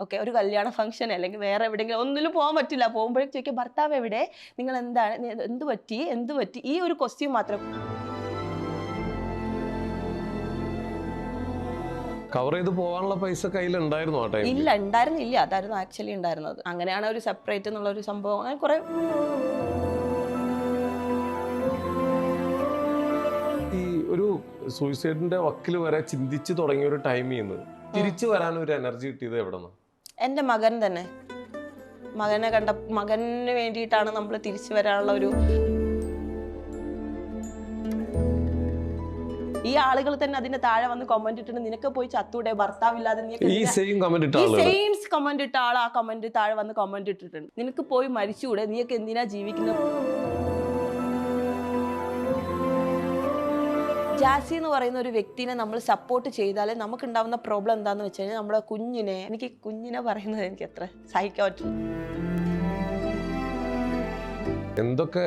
Okay ഒരു കല്യാണ function അല്ലെങ്കിൽ വേറെ എവിടെയെങ്കിലും ഒന്നിലും പോകാൻ പറ്റില്ല. പോകുമ്പോഴേക്കും ചോദിക്കാം ഭർത്താവ് എവിടെ? നിങ്ങൾ എന്താണ്? എന്ത് പറ്റി? എന്ത് പറ്റി? ഈ ഒരു ക്വസ്റ്റ്യൻ മാത്രം. കവർ ചെയ്ത് പോകാനുള്ള പൈസ കയ്യിൽ ഉണ്ടായിരുന്നു ആ ടൈം ഇല്ല ഉണ്ടായിരുന്നില്ല. അതായിരുന്നു ആക്ച്വലി ഉണ്ടായിരുന്നത്. അങ്ങനെയാണ് ഒരു സെപ്പറേറ്റ് എന്നുള്ള ഒരു സംഭവം. അങ്ങനെ കുറെ ഈ ഒരു സൂയിസൈഡിന്റെ വക്കിൽ വരെ ചിന്തിച്ചു തുടങ്ങിയ ഒരു ടൈമിൽ നിന്ന് തിരിച്ചു വരാൻ ഒരു എനർജി കിട്ടിയത് എവിടെ എന്റെ മകൻ തന്നെ. മകനെ കണ്ട മകന് വേണ്ടിയിട്ടാണ് നമ്മൾ തിരിച്ചു വരാനുള്ള ഒരു ഈ ആളുകൾ തന്നെ അതിന്റെ താഴെ വന്ന് കമന്റ് ഇട്ടിട്ട് നിനക്ക് പോയി ചത്തൂടെ ഭർത്താവില്ലാതെ ഈ സെയിം കമന്റ് ഇട്ട സെയിം കമന്റ് ഇട്ട ആൾ ആ കമന്റ് താഴെ വന്ന് കമന്റ് ഇട്ടിട്ടുണ്ട്. നിനക്ക് പോയി മരിച്ചുകൂടെ? നീയൊക്കെ എന്തിനാ ജീവിക്കുന്നത്? ജാസി എന്ന് പറയുന്ന ഒരു വ്യക്തിനെ നമ്മൾ സപ്പോർട്ട് ചെയ്താൽ നമുക്ക് ഉണ്ടാവുന്ന പ്രോബ്ലം എന്താന്ന് വെച്ച് കഴിഞ്ഞാൽ നമ്മുടെ കുഞ്ഞിനെ എനിക്ക് കുഞ്ഞിനെ പറയുന്നത് എനിക്ക് എത്ര സഹിക്കാൻ എന്തൊക്കെ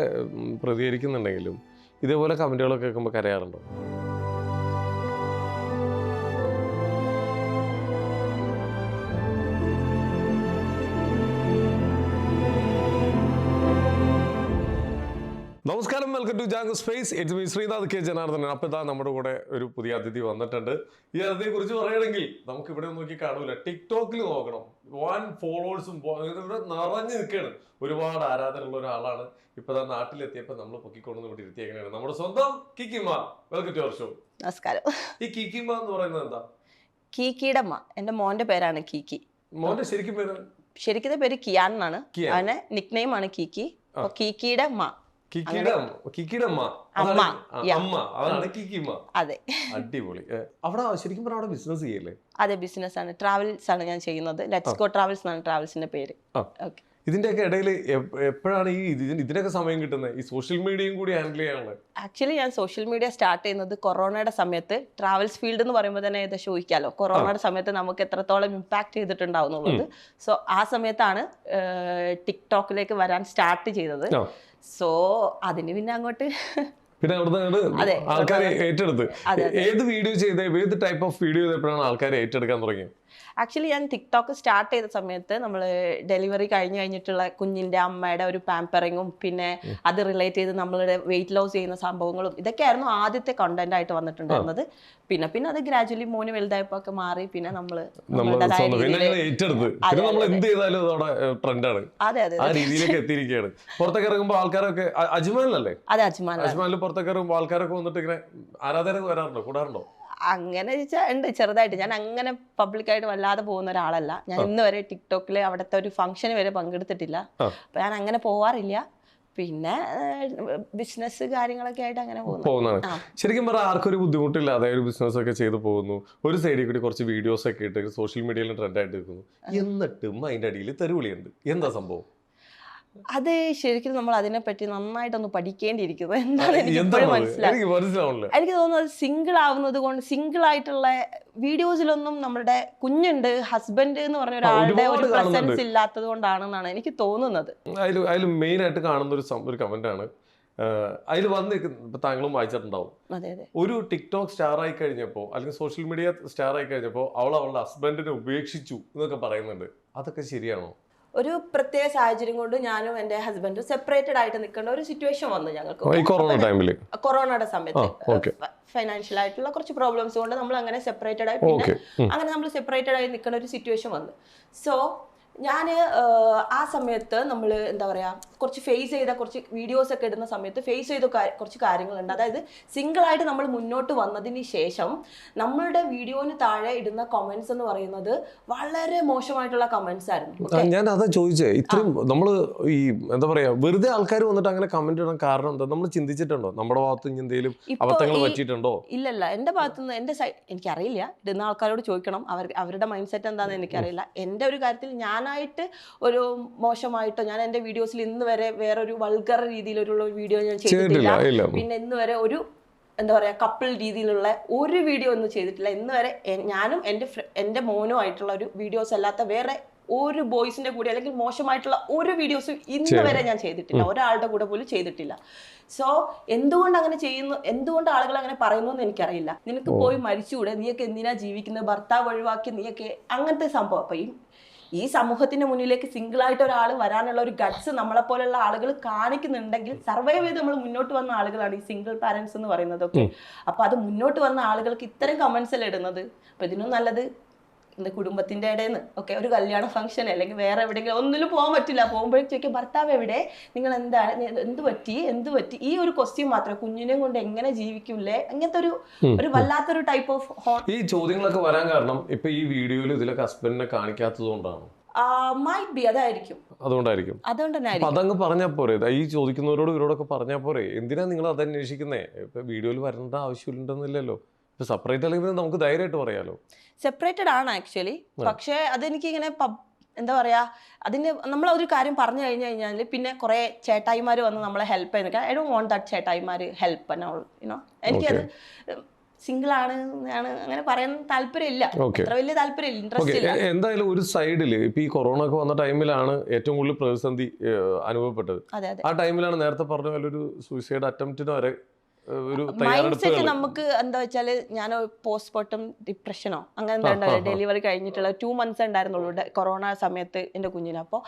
പ്രതികരിക്കുന്നുണ്ടെങ്കിലും ഇതേപോലെ കമന്റുകളൊക്കെ കേൾക്കുമ്പോൾ കരയാറുണ്ടോ? Welcome to Django space it's me Sreenath K Janardhanan അപ്പോൾ ഇതാ നമ്മുടെ കൂടെ ഒരു പുതിയ അതിഥി വന്നിട്ടുണ്ട്. ഈ അതിഥിയെ കുറിച്ച് പറയുകയാണെങ്കിൽ നമുക്ക് ഇവിടെ നോക്കി കാണൂല. ടിക്ടോക്കിൽ നോക്കണം. വൺ ഫോളോവേഴ്സും ഇവിടെ നിറഞ്ഞു നിൽക്കുകയാണ്. ഒരുപാട് ആരാധനയുള്ള ഒരാളാണ്. ഇപ്പൊ ഇതാ നാട്ടിലെത്തിയപ്പോൾ നമ്മൾ പൊക്കിക്കൊണ്ടു ഇവിടെ ഇരുത്തിയേക്കണാണ്. നമ്മുടെ സ്വന്തം കിക്കിമ വെൽക്കം ടു ഷോ നമസ്കാരം. ഈ കിക്കിമ എന്ന് പറയുന്നത് എന്താ? കീക്കിയുടെ അമ്മ എന്റെ മോന്റെ പേരാണ് കീക്കി. മോന്റെ ശരിക്കും പേര്? ശരിക്കും പേര് കിയാൻ എന്നാണ്. അവനെ നിക് നെയിം ആണ് കീക്കി. അപ്പൊ കീക്കിയുടെ അമ്മ അടിപൊളി. അവിടെ ശരിക്കും പറഞ്ഞാൽ അവിടെ ബിസിനസ് ചെയ്യല്ലേ? അതെ ബിസിനസ് ആണ്. ട്രാവൽസ് ആണ് ഞാൻ ചെയ്യുന്നത്. ലെറ്റ്സ് ഗോ ട്രാവൽസ് എന്നാണ് ട്രാവൽസിന്റെ പേര്. ഇതിന്റെയൊക്കെ ഇടയിൽ എപ്പോഴാണ് ഈ ഇതിനൊക്കെ സമയം കിട്ടുന്നത്? ഈ സോഷ്യൽ മീഡിയയും കൂടി ഹാൻഡിൽ ചെയ്യാനുള്ള ആക്ച്വലി ഞാൻ സോഷ്യൽ മീഡിയ സ്റ്റാർട്ട് ചെയ്യുന്നത് കൊറോണയുടെ സമയത്ത് ട്രാവൽസ് ഫീൽഡ് എന്ന് പറയുമ്പോൾ തന്നെ ഏകദേശം ചോദിക്കാലോ കൊറോണയുടെ സമയത്ത് നമുക്ക് എത്രത്തോളം ഇമ്പാക്ട് ചെയ്തിട്ടുണ്ടാവുന്നുള്ളത്. സോ ആ സമയത്താണ് ടിക്ടോക്കിലേക്ക് വരാൻ സ്റ്റാർട്ട് ചെയ്തത്. സോ അതിന് പിന്നെ അങ്ങോട്ട് പിന്നെ അവിടുന്ന് ആൾക്കാരെ ആൾക്കാർ ഏറ്റെടുത്ത്. ഏത് വീഡിയോ ചെയ്ത ഏത് ടൈപ്പ് ഓഫ് വീഡിയോ ചെയ്തപ്പോഴാണ് ആൾക്കാർ ഏറ്റെടുക്കാൻ തുടങ്ങിയത്? ആക്ച്വലി ഞാൻ ടിക്ടോക്ക് സ്റ്റാർട്ട് ചെയ്ത സമയത്ത് നമ്മൾ ഡെലിവറി കഴിഞ്ഞ് കഴിഞ്ഞിട്ടുള്ള കുഞ്ഞിന്റെ അമ്മയുടെ ഒരു പാമ്പറിങ്ങും പിന്നെ അത് റിലേറ്റ് ചെയ്ത് നമ്മളുടെ വെയിറ്റ് ലോസ് ചെയ്യുന്ന സംഭവങ്ങളും ഇതൊക്കെയായിരുന്നു ആദ്യത്തെ കണ്ടന്റ് ആയിട്ട് വന്നിട്ടുണ്ടായിരുന്നത്. പിന്നെ പിന്നെ അത് ഗ്രാജുവലി മോന് വലുതായപ്പോ ഒക്കെ മാറി പിന്നെ നമ്മൾ അതെ അതെ ആ രീതിയിലേക്ക് എത്തിയിരിക്കുകയാണ്. പുറത്തേക്ക് ഇറങ്ങുമ്പോൾ ആൾക്കാരൊക്കെ അജ്മാനിലല്ലേ അതെ അജ്മാൻ അജ്മാനിൽ പുറത്തേക്ക് ഇറങ്ങുമ്പോൾ ആൾക്കാരൊക്കെ വന്നിട്ട് ഇങ്ങനെ ആരാധകർ വരാറുണ്ടോ? കൂടാറുണ്ടോ? അങ്ങനെ ചോദിച്ചാൽ ഉണ്ട് ചെറുതായിട്ട്. ഞാൻ അങ്ങനെ പബ്ലിക്കായിട്ട് വല്ലാതെ പോകുന്ന ഒരാളല്ല. ഞാൻ ഇന്ന് വരെ ടിക്ടോക്കിൽ അവിടുത്തെ ഒരു ഫംഗ്ഷന് വരെ പങ്കെടുത്തിട്ടില്ല. അപ്പൊ ഞാൻ അങ്ങനെ പോവാറില്ല. പിന്നെ ബിസിനസ് കാര്യങ്ങളൊക്കെ ആയിട്ട് അങ്ങനെ പോകുന്നു. പോകുന്നതാണ്. ശരിക്കും പറഞ്ഞാൽ ആർക്കും ഒരു ബുദ്ധിമുട്ടില്ലാതെ ഒരു ബിസിനസ് ഒക്കെ ചെയ്തു പോകുന്നു. ഒരു സൈഡിൽ കൂടി കുറച്ച് വീഡിയോസ് ഒക്കെ ഇട്ട് സോഷ്യൽ മീഡിയയിൽ ട്രെൻഡ് ആയിട്ട് നിൽക്കുന്നു. എന്നിട്ടും അതിന്റെ അടിയിൽ തെരുവിളിയുണ്ട്. എന്താ സംഭവം? അത് ശരിക്കും നമ്മൾ അതിനെപ്പറ്റി നന്നായിട്ടൊന്ന് പഠിക്കേണ്ടിയിരിക്കുന്നു എന്നാണ് എനിക്ക് എന്താണ് ഇപ്പോഴും? മനസ്സിലായത് എനിക്ക് തോന്നുന്നത് സിംഗിൾ ആവുന്നത് കൊണ്ട് സിംഗിൾ ആയിട്ടുള്ള വീഡിയോസിലൊന്നും നമ്മുടെ കുഞ്ഞുണ്ട് ഹസ്ബൻഡ് എന്ന് പറഞ്ഞ ഒരാളുടെ ഒരു പ്രസൻസ് ഇല്ലാത്തത് കൊണ്ടാണെന്നാണ് എനിക്ക് തോന്നുന്നത്. അതിൽ മെയിൻ ആയിട്ട് കാണുന്ന ഒരു ഒരു കമന്റ് ആണ്. അതിൽ വന്ന് താങ്കളും വായിച്ചിട്ടുണ്ടാവും. ഒരു ടിക്ടോക്ക് സ്റ്റാർ ആയി കഴിഞ്ഞപ്പോൾ അല്ലെങ്കിൽ സോഷ്യൽ മീഡിയ സ്റ്റാർ ആയി കഴിഞ്ഞപ്പോൾ അവൾ അവളുടെ ഹസ്ബൻഡിനെ ഉപേക്ഷിച്ചു എന്നൊക്കെ പറയുന്നുണ്ട്. അതൊക്കെ ശരിയാണോ? ഒരു പ്രത്യേക സാഹചര്യം കൊണ്ട് ഞാനും എന്റെ ഹസ്ബൻഡും സെപ്പറേറ്റഡ് ആയിട്ട് നിൽക്കേണ്ട ഒരു സിറ്റുവേഷൻ വന്നു ഞങ്ങൾക്ക്. കൊറോണ ടൈമിൽ കൊറോണയുടെ സമയത്ത് ഫൈനാൻഷ്യൽ ആയിട്ടുള്ള കുറച്ച് പ്രോബ്ലംസ് കൊണ്ട് നമ്മൾ അങ്ങനെ സെപ്പറേറ്റഡ് ആയി. പിന്നെ അങ്ങനെ നമ്മൾ സെപ്പറേറ്റഡ് ആയി നിൽക്കുന്ന ഒരു സിറ്റുവേഷൻ വന്നു. സോ ഞാൻ ആ സമയത്ത് നമ്മൾ എന്താ പറയുക കുറച്ച് ഫേസ് ചെയ്ത കുറച്ച് വീഡിയോസ് ഒക്കെ ഇടുന്ന സമയത്ത് ഫേസ് ചെയ്ത കുറച്ച് കാര്യങ്ങളുണ്ട്. അതായത് സിംഗിളായിട്ട് നമ്മൾ മുന്നോട്ട് വന്നതിന് ശേഷം നമ്മളുടെ വീഡിയോന് താഴെ ഇടുന്ന കമന്റ്സ് എന്ന് പറയുന്നത് വളരെ മോശമായിട്ടുള്ള കമന്റ്സ് ആയിരുന്നു. ഞാൻ അതാ ചോദിച്ചേ ഇത്രയും നമ്മൾ ഈ എന്താ പറയാ വെറുതെ ആൾക്കാർ വന്നിട്ട് അങ്ങനെ കമന്റ് ഇടാൻ കാരണം എന്താ? നമ്മൾ ചിന്തിച്ചിട്ടുണ്ടോ? നമ്മുടെ ഭാഗത്ത് എന്തെങ്കിലും അബദ്ധങ്ങൾ പറ്റിയിട്ടുണ്ടോ? ഇല്ലല്ല എന്റെ ഭാഗത്തുനിന്ന് എന്റെ സൈഡ് എനിക്കറിയില്ല. ഇടുന്ന ആൾക്കാരോട് ചോദിക്കണം. അവർ അവരുടെ മൈൻഡ് സെറ്റ് എന്താണെന്ന് എനിക്കറിയില്ല. എന്റെ ഒരു കാര്യത്തിൽ ഞാനായിട്ട് ഒരു മോശമായിട്ടോ ഞാൻ എന്റെ വീഡിയോസിൽ ഇന്ന് വരെ വേറൊരു വൾഗർ രീതിയിലുള്ള വീഡിയോ ഞാൻ ചെയ്തിട്ടില്ല. പിന്നെ ഇന്ന് വരെ ഒരു എന്താ പറയുക കപ്പിൾ രീതിയിലുള്ള ഒരു വീഡിയോ ഒന്നും ചെയ്തിട്ടില്ല. ഇന്ന് വരെ ഞാനും എന്റെ എന്റെ മോനും ആയിട്ടുള്ള ഒരു വീഡിയോസ് അല്ലാത്ത വേറെ ഒരു ബോയ്സിന്റെ കൂടെ അല്ലെങ്കിൽ മോശമായിട്ടുള്ള ഒരു വീഡിയോസും ഇന്ന് വരെ ഞാൻ ചെയ്തിട്ടില്ല. ഒരാളുടെ കൂടെ പോലും ചെയ്തിട്ടില്ല. സോ എന്തുകൊണ്ട് അങ്ങനെ ചെയ്യുന്നു എന്തുകൊണ്ട് ആളുകൾ അങ്ങനെ പറയുന്നു എന്ന് എനിക്കറിയില്ല. നിനക്ക് പോയി മരിച്ചുകൂടെ? നീയൊക്കെ എന്തിനാ ജീവിക്കുന്നത്? ഭർത്താവ് ഒഴിവാക്കി നീയൊക്കെ അങ്ങനത്തെ സംഭവം. അപ്പൊ ഈ സമൂഹത്തിന് സമൂഹത്തിന്റെ മുന്നിലേക്ക് സിംഗിൾ ആയിട്ട് ഒരാൾ വരാനുള്ള ഒരു ഗട്സ് നമ്മളെ പോലുള്ള ആളുകൾ കാണിക്കുന്നുണ്ടെങ്കിൽ സർവൈവ് ചെയ്ത് നമ്മൾ മുന്നോട്ട് വന്ന ആളുകളാണ് ഈ സിംഗിൾ പാരന്റ്സ് എന്ന് പറയുന്നത് ഒക്കെ. അപ്പൊ അത് മുന്നോട്ട് വന്ന ആളുകൾക്ക് ഇത്തരം കമന്റ്സ് അല്ലേ ഇടുന്നത്? അപ്പൊ ഇതിനും നല്ലത് എന്റെ കുടുംബത്തിന്റെ ഇടയിൽ നിന്ന് ഒക്കെ ഒരു കല്യാണ ഫംഗ്ഷൻ അല്ലെങ്കിൽ വേറെ എവിടെയെങ്കിലും ഒന്നിലും പോകാൻ പറ്റില്ല. പോകുമ്പോഴേക്കും ചോദിക്കും ഭർത്താവ് എവിടെ? നിങ്ങൾ എന്താണ്? എന്ത് പറ്റി? എന്ത് പറ്റി? ഈ ഒരു ക്വസ്റ്റ്യൻ മാത്രം കുഞ്ഞിനെ കൊണ്ട് എങ്ങനെ ജീവിക്കൂലേ അങ്ങനത്തെ ഒരു ഒരു വല്ലാത്തൊരു ടൈപ്പ് ഓഫ് ഹോൺ ഈ ചോദ്യങ്ങളൊക്കെ വരാൻ കാരണം ഇപ്പൊ ഈ വീഡിയോയിൽ ഇതിലൊക്കെ ഹസ്ബൻഡിനെ കാണിക്കാത്തത് കൊണ്ടാണ്? മൈറ്റ് ബി അതായിരിക്കും. അതുകൊണ്ടായിരിക്കും. അതുകൊണ്ട് തന്നെ ആയിരിക്കും. അതങ്ങ് പറഞ്ഞാൽ പോരെ. ദാ ഈ ചോദിക്കുന്നവരോട് ഇവരോടൊക്കെ പറഞ്ഞാൽ പോരെ. എന്തിനാ നിങ്ങൾ അത് അന്വേഷിക്കുന്നേ ഇപ്പൊ വീഡിയോയിൽ വരേണ്ട ആവശ്യമില്ലെന്നില്ലല്ലോ. സെപ്പറേറ്റ് അല്ലെങ്കിൽ നമുക്ക് ധൈര്യമായിട്ട് പറയാലോ? സെപ്പറേറ്റഡ് ആണ് ആക്ച്വലി പക്ഷേ അതെനിക്ക് ഇങ്ങനെ എന്താ പറയാ അതിന് നമ്മൾ ഒരു കാര്യം പറഞ്ഞു കഴിഞ്ഞു കഴിഞ്ഞാൽ പിന്നെ കുറെ ചേട്ടായിമാർ വന്ന് നമ്മളെ ഹെൽപ്പ് ചെയ്യുന്നത്. ഐ ഡോണ്ട് വോണ്ട് ദാറ്റ് ചേട്ടായിമാർ ഹെൽപ്പ് യുനോ എനിക്കത് സിംഗിൾ ആണ് ആണ് അങ്ങനെ പറയാൻ താല്പര്യമില്ല. അത്ര വലിയ താല്പര്യമില്ല ഇൻട്രസ്റ്റ് ഇല്ല. എന്തായാലും ഒരു സൈഡിൽ ഇപ്പൊ ഈ കൊറോണ ഒക്കെ വന്ന ടൈമിലാണ് ഏറ്റവും കൂടുതൽ പ്രതിസന്ധി അനുഭവപ്പെട്ടത്. ആ ടൈമിലാണ് നേരത്തെ പറഞ്ഞ പോലെ ഒരു സൂയിസൈഡ് അറ്റംപ്റ്റിന് വരെ ഒരു മൈൻഡ് സെറ്റ് നമുക്ക് എന്താ വെച്ചാൽ ഞാൻ പോസ്റ്റ്മോർട്ടം ഡിപ്രഷനോ അങ്ങനെ എന്താ ഡെലിവറി കഴിഞ്ഞിട്ടുള്ള ടു മന്ത്സ് ഉണ്ടായിരുന്നുള്ളൂ കൊറോണ സമയത്ത് എന്റെ കുഞ്ഞിന്. അപ്പോൾ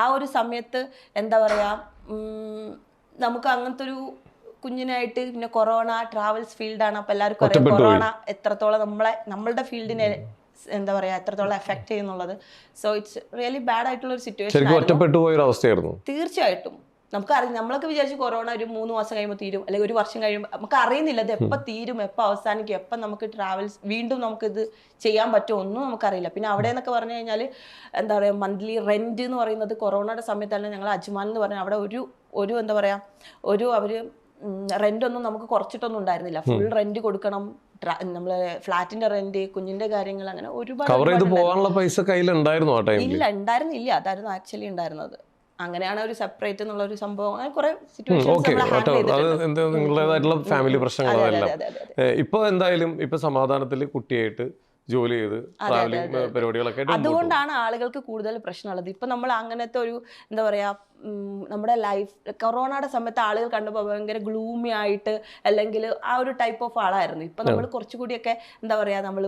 ആ ഒരു സമയത്ത് എന്താ പറയാ നമുക്ക് അങ്ങനത്തെ ഒരു കുഞ്ഞിനായിട്ട് പിന്നെ കൊറോണ ട്രാവൽസ് ഫീൽഡാണ് അപ്പോൾ എല്ലാവർക്കും അറിയാം കൊറോണ എത്രത്തോളം നമ്മളെ നമ്മളുടെ ഫീൽഡിനെ എന്താ പറയാ എത്രത്തോളം എഫക്ട് ചെയ്യുന്നുള്ളത്. സോ ഇറ്റ്സ് റിയലി ബാഡ് ആയിട്ടുള്ള ഒരു സിറ്റുവേഷൻ ശരിക്കും ഒറ്റപ്പെട്ടു പോയ ഒരു അവസ്ഥയായിരുന്നു തീർച്ചയായിട്ടും. നമുക്കറിയാം നമ്മളൊക്കെ വിചാരിച്ചു കൊറോണ ഒരു മൂന്ന് മാസം കഴിയുമ്പോൾ തീരും അല്ലെങ്കിൽ ഒരു വർഷം കഴിയുമ്പോൾ നമുക്ക് അറിയുന്നില്ല ഇത് എപ്പോൾ തീരും എപ്പോൾ അവസാനിക്കും എപ്പോൾ നമുക്ക് ട്രാവൽസ് വീണ്ടും നമുക്കിത് ചെയ്യാൻ പറ്റുമോ ഒന്നും നമുക്കറിയില്ല. പിന്നെ അവിടെ എന്നൊക്കെ പറഞ്ഞു കഴിഞ്ഞാൽ എന്താ പറയുക മന്ത്ലി റെന്റ് എന്ന് പറയുന്നത് കൊറോണയുടെ സമയത്തല്ല ഞങ്ങൾ അജ്മാൻ എന്ന് പറഞ്ഞാൽ അവിടെ ഒരു ഒരു എന്താ പറയുക ഒരു അവർ റെന്റ് ഒന്നും നമുക്ക് കുറച്ചിട്ടൊന്നും ഉണ്ടായിരുന്നില്ല. ഫുൾ റെന്റ് കൊടുക്കണം നമ്മളെ ഫ്ലാറ്റിന്റെ റെന്റ് കുഞ്ഞിന്റെ കാര്യങ്ങൾ അങ്ങനെ ഒരുപാട് കവർ ചെയ്ത് പോകാനുള്ള പൈസ കയ്യിൽ ഉണ്ടായിരുന്നു ഇല്ല ഉണ്ടായിരുന്നില്ല. അതായിരുന്നു ആക്ച്വലി ഉണ്ടായിരുന്നത്. അങ്ങനെയാണ് ഒരു സെപ്പറേറ്റ് എന്നുള്ള ഒരു സംഭവം. അങ്ങനെ കുറെ നിങ്ങളുടേതായിട്ടുള്ള ഫാമിലി അതെ. ഇപ്പൊ എന്തായാലും ഇപ്പൊ സമാധാനത്തിൽ കുട്ടിയായിട്ട് ജോലി ചെയ്ത് ട്രാവലിംഗ് പരിപാടികളൊക്കെ അതുകൊണ്ടാണ് ആളുകൾക്ക് കൂടുതൽ പ്രശ്നമുള്ളത്. ഇപ്പൊ നമ്മൾ അങ്ങനത്തെ ഒരു എന്താ പറയാ നമ്മുടെ ലൈഫ് കൊറോണയുടെ സമയത്ത് ആളുകൾ കണ്ടപ്പോൾ ഭയങ്കര ഗ്ലൂമി ആയിട്ട് അല്ലെങ്കിൽ ആ ഒരു ടൈപ്പ് ഓഫ് ആളായിരുന്നു. ഇപ്പൊ നമ്മൾ കുറച്ചുകൂടിയൊക്കെ എന്താ പറയാ നമ്മൾ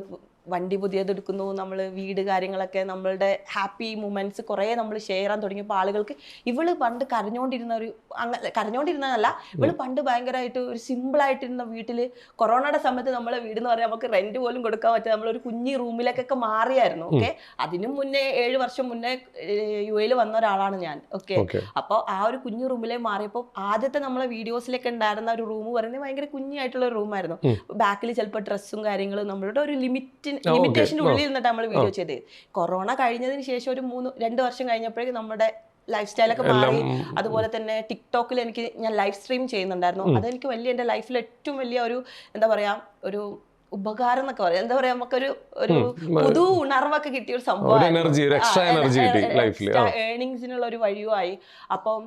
വണ്ടി പുതിയത് എടുക്കുന്നു നമ്മൾ വീട് കാര്യങ്ങളൊക്കെ നമ്മളുടെ ഹാപ്പി മൂമെന്റ്സ് കുറേ നമ്മൾ ഷെയർ ചെയ്യാൻ തുടങ്ങിയപ്പോൾ ആളുകൾക്ക് ഇവൾ പണ്ട് കരഞ്ഞുകൊണ്ടിരുന്ന ഒരു അങ്ങനെ കരഞ്ഞോണ്ടിരുന്നതല്ല ഇവൾ പണ്ട് ഭയങ്കരമായിട്ട് ഒരു സിമ്പിളായിട്ടിരുന്ന വീട്ടിൽ കൊറോണയുടെ സമയത്ത് നമ്മളെ വീട് എന്ന് പറഞ്ഞാൽ നമുക്ക് റെന്റ് പോലും കൊടുക്കാൻ പറ്റില്ല നമ്മളൊരു കുഞ്ഞി റൂമിലേക്കൊക്കെ മാറിയായിരുന്നു ഓക്കെ അതിനു മുന്നേ ഏഴ് വർഷം മുന്നേ യു എയിൽ വന്ന ഒരാളാണ് ഞാൻ ഓക്കെ. അപ്പോൾ ആ ഒരു കുഞ്ഞു റൂമിലേക്ക് മാറിയപ്പോൾ ആദ്യത്തെ നമ്മളെ വീഡിയോസിലൊക്കെ ഉണ്ടായിരുന്ന ഒരു റൂം പറയുന്നത് ഭയങ്കര കുഞ്ഞായിട്ടുള്ള ഒരു റൂമായിരുന്നു. ബാക്കിൽ ചിലപ്പോൾ ഡ്രസ്സും കാര്യങ്ങളും നമ്മളുടെ ഒരു ലിമിറ്റ്. ലിമിറ്റേഷന്റെ. ഉള്ളിൽ നിന്നിട്ട് നമ്മൾ വീഡിയോ ചെയ്ത് കൊറോണ കഴിഞ്ഞതിന് ശേഷം ഒരു മൂന്ന് രണ്ട് വർഷം കഴിഞ്ഞപ്പോഴേക്കും നമ്മുടെ ലൈഫ് സ്റ്റൈലൊക്കെ മാറി. അതുപോലെ തന്നെ ടിക്ടോക്കിൽ എനിക്ക് ഞാൻ ലൈവ് സ്ട്രീം ചെയ്യുന്നുണ്ടായിരുന്നു. അതെനിക്ക് വലിയ എന്റെ ലൈഫിൽ ഏറ്റവും വലിയ ഒരു എന്താ പറയുക ഒരു ഉപകാരം എന്നൊക്കെ പറയാം. എന്താ പറയാ നമുക്കൊരു ഒരു പുതു ഉണർവൊക്കെ കിട്ടിയ ഒരു സംഭവം എനർജി ഒരു എക്സ്ട്രാ എനർജി കിട്ടി ലൈഫിൽ ഏണിങ്സിനുള്ള ഒരു വഴിയുമായി. അപ്പം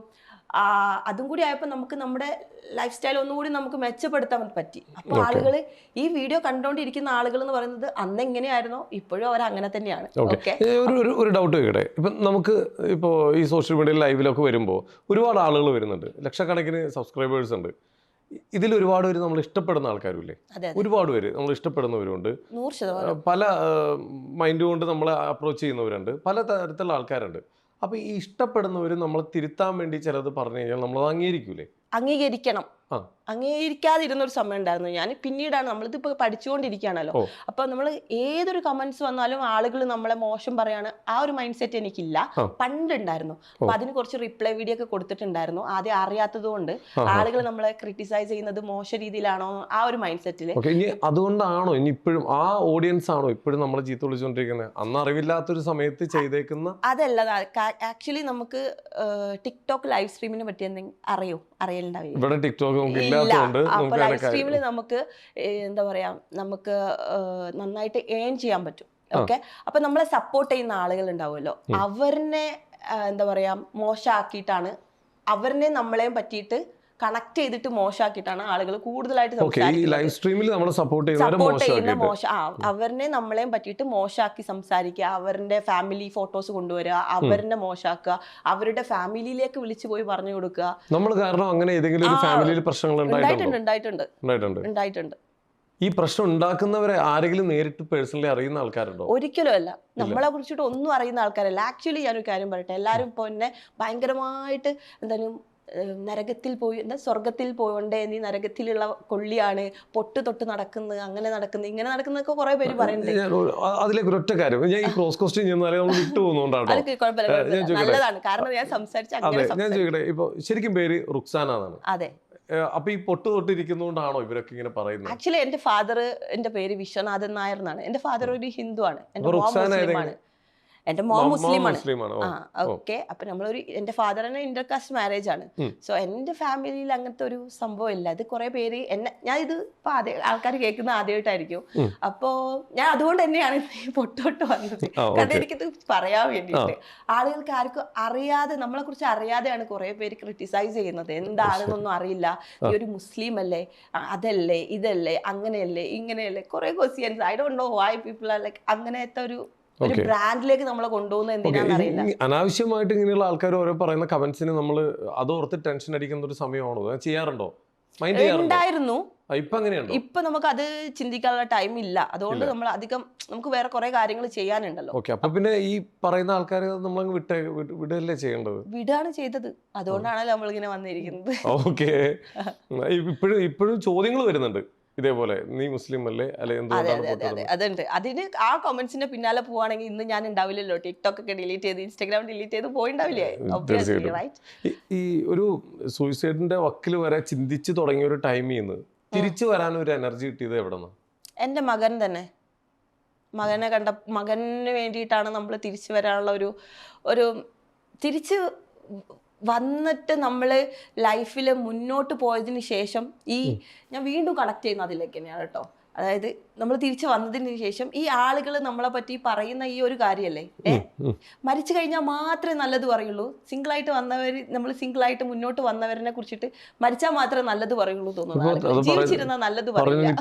അതും കൂടി ആയപ്പോൾ നമുക്ക് നമ്മുടെ ലൈഫ് സ്റ്റൈൽ ഒന്നുകൂടി നമുക്ക് മെച്ചപ്പെടുത്താൻ പറ്റി. അപ്പോൾ ആളുകൾ ഈ വീഡിയോ കണ്ടുകൊണ്ടിരിക്കുന്ന ആളുകൾ എന്ന് പറയുന്നത് അന്ന് എങ്ങനെയായിരുന്നോ ഇപ്പോഴും അവർ അങ്ങനെ തന്നെയാണ്. ഒരു ഒരു ഡൗട്ട് കേട്ടെ ഇപ്പം നമുക്ക് ഇപ്പോ ഈ സോഷ്യൽ മീഡിയ ലൈവിലൊക്കെ വരുമ്പോൾ ഒരുപാട് ആളുകൾ വരുന്നുണ്ട്. ലക്ഷക്കണക്കിന് സബ്സ്ക്രൈബേഴ്സ് ഉണ്ട്. ഇതിൽ ഒരുപാട് പേര് നമ്മൾ ഇഷ്ടപ്പെടുന്ന ആൾക്കാരും ഇല്ലേ അതെ അതെ. ഒരുപാട് പേര് നമ്മൾ ഇഷ്ടപ്പെടുന്നവരുണ്ട്. പല മൈൻഡ് കൊണ്ട് നമ്മളെ അപ്രോച്ച് ചെയ്യുന്നവരുണ്ട്. പല തരത്തിലുള്ള ആൾക്കാരുണ്ട്. അപ്പോൾ ഈ ഇഷ്ടപ്പെടുന്നവർ നമ്മളെ തിരുത്താൻ വേണ്ടി ചിലത് പറഞ്ഞു കഴിഞ്ഞാൽ നമ്മൾ അംഗീകരിക്കൂലേ അംഗീകരിക്കണം. അംഗീകരിക്കാതിരുന്ന ഒരു സമയം ഉണ്ടായിരുന്നു ഞാൻ പിന്നീടാണ് നമ്മളിതിപ്പോൾ പഠിച്ചുകൊണ്ടിരിക്കുകയാണല്ലോ. ഓ. അപ്പൊ നമ്മൾ ഏതൊരു കമന്റ്സ് വന്നാലും ആളുകൾ നമ്മളെ മോശം പറയാണ്. ആ ഒരു മൈൻഡ് സെറ്റ് എനിക്കില്ല പണ്ടുണ്ടായിരുന്നു. അപ്പൊ അതിന് കുറച്ച് റിപ്ലൈ വീഡിയോ ഒക്കെ കൊടുത്തിട്ടുണ്ടായിരുന്നു. ആദ്യം അറിയാത്തത് കൊണ്ട് ആളുകൾ നമ്മളെ ക്രിട്ടിസൈസ് ചെയ്യുന്നത് മോശ രീതിയിലാണോ ആ ഒരു മൈൻഡ് സെറ്റിൽ അതുകൊണ്ടാണോ ഇനി ഇപ്പോഴും ആ ഓഡിയൻസ് ആണോ ഇപ്പോഴും നമ്മളെ ചീത്ത വിളിച്ചുകൊണ്ടിരിക്കുന്നത് അന്ന് അറിവില്ലാത്തൊരു സമയത്ത് ചെയ്തേക്കുന്ന അതല്ല ആക്ച്വലി നമുക്ക് ടിക്ടോക്ക് ലൈവ് സ്ട്രീമിനെ പറ്റി എന്തെങ്കിലും അറിയോ? അറിയലുണ്ടാവില്ല? ഇവിടെ ടിക്ടോക്ക് നമുക്ക് ഇല്ലാത്തതുകൊണ്ട് അപ്പൊ നമുക്ക് സ്ട്രീമിൽ നമുക്ക് എന്താ പറയാ നമുക്ക് നന്നായിട്ട് ഏൺ ചെയ്യാൻ പറ്റും. ഓക്കെ? അപ്പൊ നമ്മളെ സപ്പോർട്ട് ചെയ്യുന്ന ആളുകൾ ഉണ്ടാവുമല്ലോ അവരിനെ എന്താ പറയാ മോശമാക്കിയിട്ടാണ് അവരിനെ നമ്മളെയും പറ്റിയിട്ട് കണക്ട് ചെയ്തിട്ട് മോശമാക്കിയിട്ടാണ് ആളുകൾ കൂടുതലായിട്ട് ലൈവ് സ്ട്രീമിൽ നമ്മൾ സപ്പോർട്ട് സപ്പോർട്ട് ചെയ്യുന്ന മോശം ആ അവരിനെ നമ്മളെയും പറ്റിയിട്ട് മോശമാക്കി സംസാരിക്കുക അവരുടെ ഫാമിലി ഫോട്ടോസ് കൊണ്ടുവരിക അവരിനെ മോശമാക്കുക അവരുടെ ഫാമിലിയിലേക്ക് വിളിച്ചു പോയി പറഞ്ഞു കൊടുക്കുക. നമ്മൾ കാരണം അങ്ങനെ ഏതെങ്കിലും ഒരു ഫാമിലിയിൽ പ്രശ്നങ്ങൾ ഉണ്ടായിട്ടുണ്ട്? ഉണ്ടായിട്ടുണ്ട് ഉണ്ടായിട്ടുണ്ട്. ഉണ്ടായിട്ടുണ്ട്. ഈ പ്രശ്നം ഉണ്ടാക്കുന്നവരെ ആരെങ്കിലും നേരിട്ട് പേഴ്സണലി അറിയുന്ന ആൾക്കാരുണ്ടോ? ഒരിക്കലും അല്ല. നമ്മളെ കുറിച്ചിട്ട് ഒന്നും അറിയുന്ന ആൾക്കാരല്ല. ആക്ച്വലി ഞാനൊരു കാര്യം പറയട്ടെ. എല്ലാവരും ഇപ്പോൾ എന്നെ ഭയങ്കരമായിട്ട് എന്താണ് ഏഹ് നരകത്തിൽ പോയി എന്താ സ്വർഗത്തിൽ പോകണ്ടേ നീ നരകത്തിലുള്ള കൊള്ളിയാണ് പൊട്ട് തൊട്ട് നടക്കുന്നത് അങ്ങനെ നടക്കുന്നത് ഇങ്ങനെ നടക്കുന്നൊക്കെ കുറെ പേര് പറയുന്നുണ്ട്. അതിലേക്ക് ഒരൊറ്റ കാര്യം. ഞാൻ ഈ ക്രോസ് ക്വസ്റ്റ്യൻ ചെയ്യുന്നാലേ നമ്മൾ വിട്ടു. ചോദിക്കട്ടെ? നല്ലതാണ്. കാരണം ഞാൻ സംസാരിച്ച ഞാൻ ചോദിക്കട്ടെ? ഇപ്പൊ ശരിക്കും പേര് റുക്സാന എന്നാണ്. അതെ. അപ്പൊ ഈ പൊട്ട് തൊട്ടിരിക്കുന്നോണ്ടാണോ ഇവരൊക്കെ ഇങ്ങനെ പറയുന്നത്? ആക്ച്വലി എന്റെ ഫാദർ എന്റെ പേര് വിശ്വനാഥൻ നായർ എന്നാണ്. എന്റെ ഫാദർ ഒരു ഹിന്ദു ആണ് എന്റെ അപ്പൊ മോം റുക്സാന മുസ്ലിമാണ് എന്റെ മോം മോ- മുസ്ലിം ആണ് മുസ്ലിമാണ് ഓക്കെ. അപ്പൊ നമ്മളൊരു എന്റെ ഫാദർ തന്നെ ഇന്റർകാസ്റ്റ് മാരേജ് ആണ്. സോ എന്റെ ഫാമിലിയിൽ അങ്ങനത്തെ ഒരു സംഭവം ഇല്ല. അത് കുറെ പേര് എന്നെ ഞാൻ ഇത് ഇപ്പൊ ആദ്യ ആൾക്കാർ കേൾക്കുന്ന ആദ്യമായിട്ടായിരിക്കും. അപ്പോ ഞാൻ അതുകൊണ്ട് തന്നെയാണ് പൊട്ടോട്ട് വന്നത്. കാരണം. എനിക്കിത് പറയാൻ വേണ്ടിയിട്ട്. ആളുകൾക്ക് ആർക്കും അറിയാതെ നമ്മളെ കുറിച്ച് അറിയാതെയാണ് കുറെ പേര് ക്രിട്ടിസൈസ് ചെയ്യുന്നത്. എന്താണെന്നൊന്നും അറിയില്ല. ഈ ഒരു മുസ്ലിം അല്ലേ? അതല്ലേ? ഇതല്ലേ? അങ്ങനെയല്ലേ? ഇങ്ങനെയല്ലേ? കുറെ questions I don't know why people are like അങ്ങനത്തെ ഒരു ഒരു ബ്രാൻഡിലേക്ക് നമ്മളെ കൊണ്ടുപോകുന്നത് എന്തിനാണെന്ന് അറിയില്ല. അനാവശ്യമായിട്ട് ഇങ്ങനെയുള്ള ആൾക്കാർ ഓരോ പറയുന്ന കമന്റ്സിന് നമ്മൾ അതോർത്ത് ടെൻഷൻ അടിക്കുന്ന ഒരു സമയമാണോ? ചെയ്യാറുണ്ടോ? ഉണ്ടായിരുന്നു. ഇപ്പൊ നമുക്ക് അത് ചിന്തിക്കാനുള്ള ടൈം ഇല്ല. അതുകൊണ്ട് നമ്മൾ അധികം നമുക്ക് വേറെ കുറെ കാര്യങ്ങൾ ചെയ്യാനുണ്ടല്ലോ. അപ്പൊ പിന്നെ ഈ പറയുന്ന ആൾക്കാരെ നമ്മൾ വിട്ടേ വിടല്ലേ ചെയ്യേണ്ടത്? വിടാണ് ചെയ്തത്. അതുകൊണ്ടാണല്ലോ നമ്മൾ ഇങ്ങനെ വന്നിരിക്കുന്നത്. ഓക്കെ ഇപ്പോഴും ഇപ്പോഴും ചോദ്യങ്ങൾ വരുന്നുണ്ട്. ഇതേപോലെ നീ മുസ്ലിം അല്ലേ? അല്ലെ എന്തുകൊണ്ടാണ് അതുണ്ട്. അതിന് ആ കമന്റ്സിന്റെ പിന്നാലെ പോവാണെങ്കിൽ ഇന്ന് ഞാൻ ഉണ്ടാവില്ലല്ലോ. ടിക്ടോക്ക് ഒക്കെ ഡിലീറ്റ് ചെയ്ത് ഇൻസ്റ്റാഗ്രാം ഡിലീറ്റ് ചെയ്ത് പോയിണ്ടാവില്ലേ? ഈ- ഈ ഒരു സൂയിസൈഡിന്റെ വക്കിൽ വരെ ചിന്തിച്ചു തുടങ്ങിയ ഒരു ടൈമിൽ നിന്ന് തിരിച്ചു വരാൻ ഒരു എനർജി കിട്ടിയത് എവിടെ നിന്ന് എന്റെ മകൻ തന്നെ. മകനെ കണ്ട മകന് വേണ്ടിയിട്ടാണ് നമ്മൾ തിരിച്ചു വരാനുള്ള ഒരു ഒരു തിരിച്ച് വന്നിട്ട് നമ്മൾ ലൈഫിൽ മുന്നോട്ട് പോയതിന് ശേഷം ഈ ഞാൻ വീണ്ടും കണക്ട് ചെയ്യുന്ന അതിലേക്ക് തന്നെയാണ് കേട്ടോ. അതായത് നമ്മൾ തിരിച്ചു വന്നതിന് ശേഷം ഈ ആളുകൾ നമ്മളെ പറ്റി പറയുന്ന ഈ ഒരു കാര്യമല്ലേ ഏ? മരിച്ചു കഴിഞ്ഞാൽ മാത്രമേ നല്ലത് പറയുള്ളൂ. സിംഗിൾ ആയിട്ട് വന്നവർ നമ്മൾ സിംഗിൾ ആയിട്ട് മുന്നോട്ട് വന്നവരെ കുറിച്ചിട്ട് മരിച്ചാൽ മാത്രമേ നല്ലത് പറയുള്ളൂ തോന്നുന്നു ജീവിച്ചിരുന്ന നല്ലത് പറയില്ല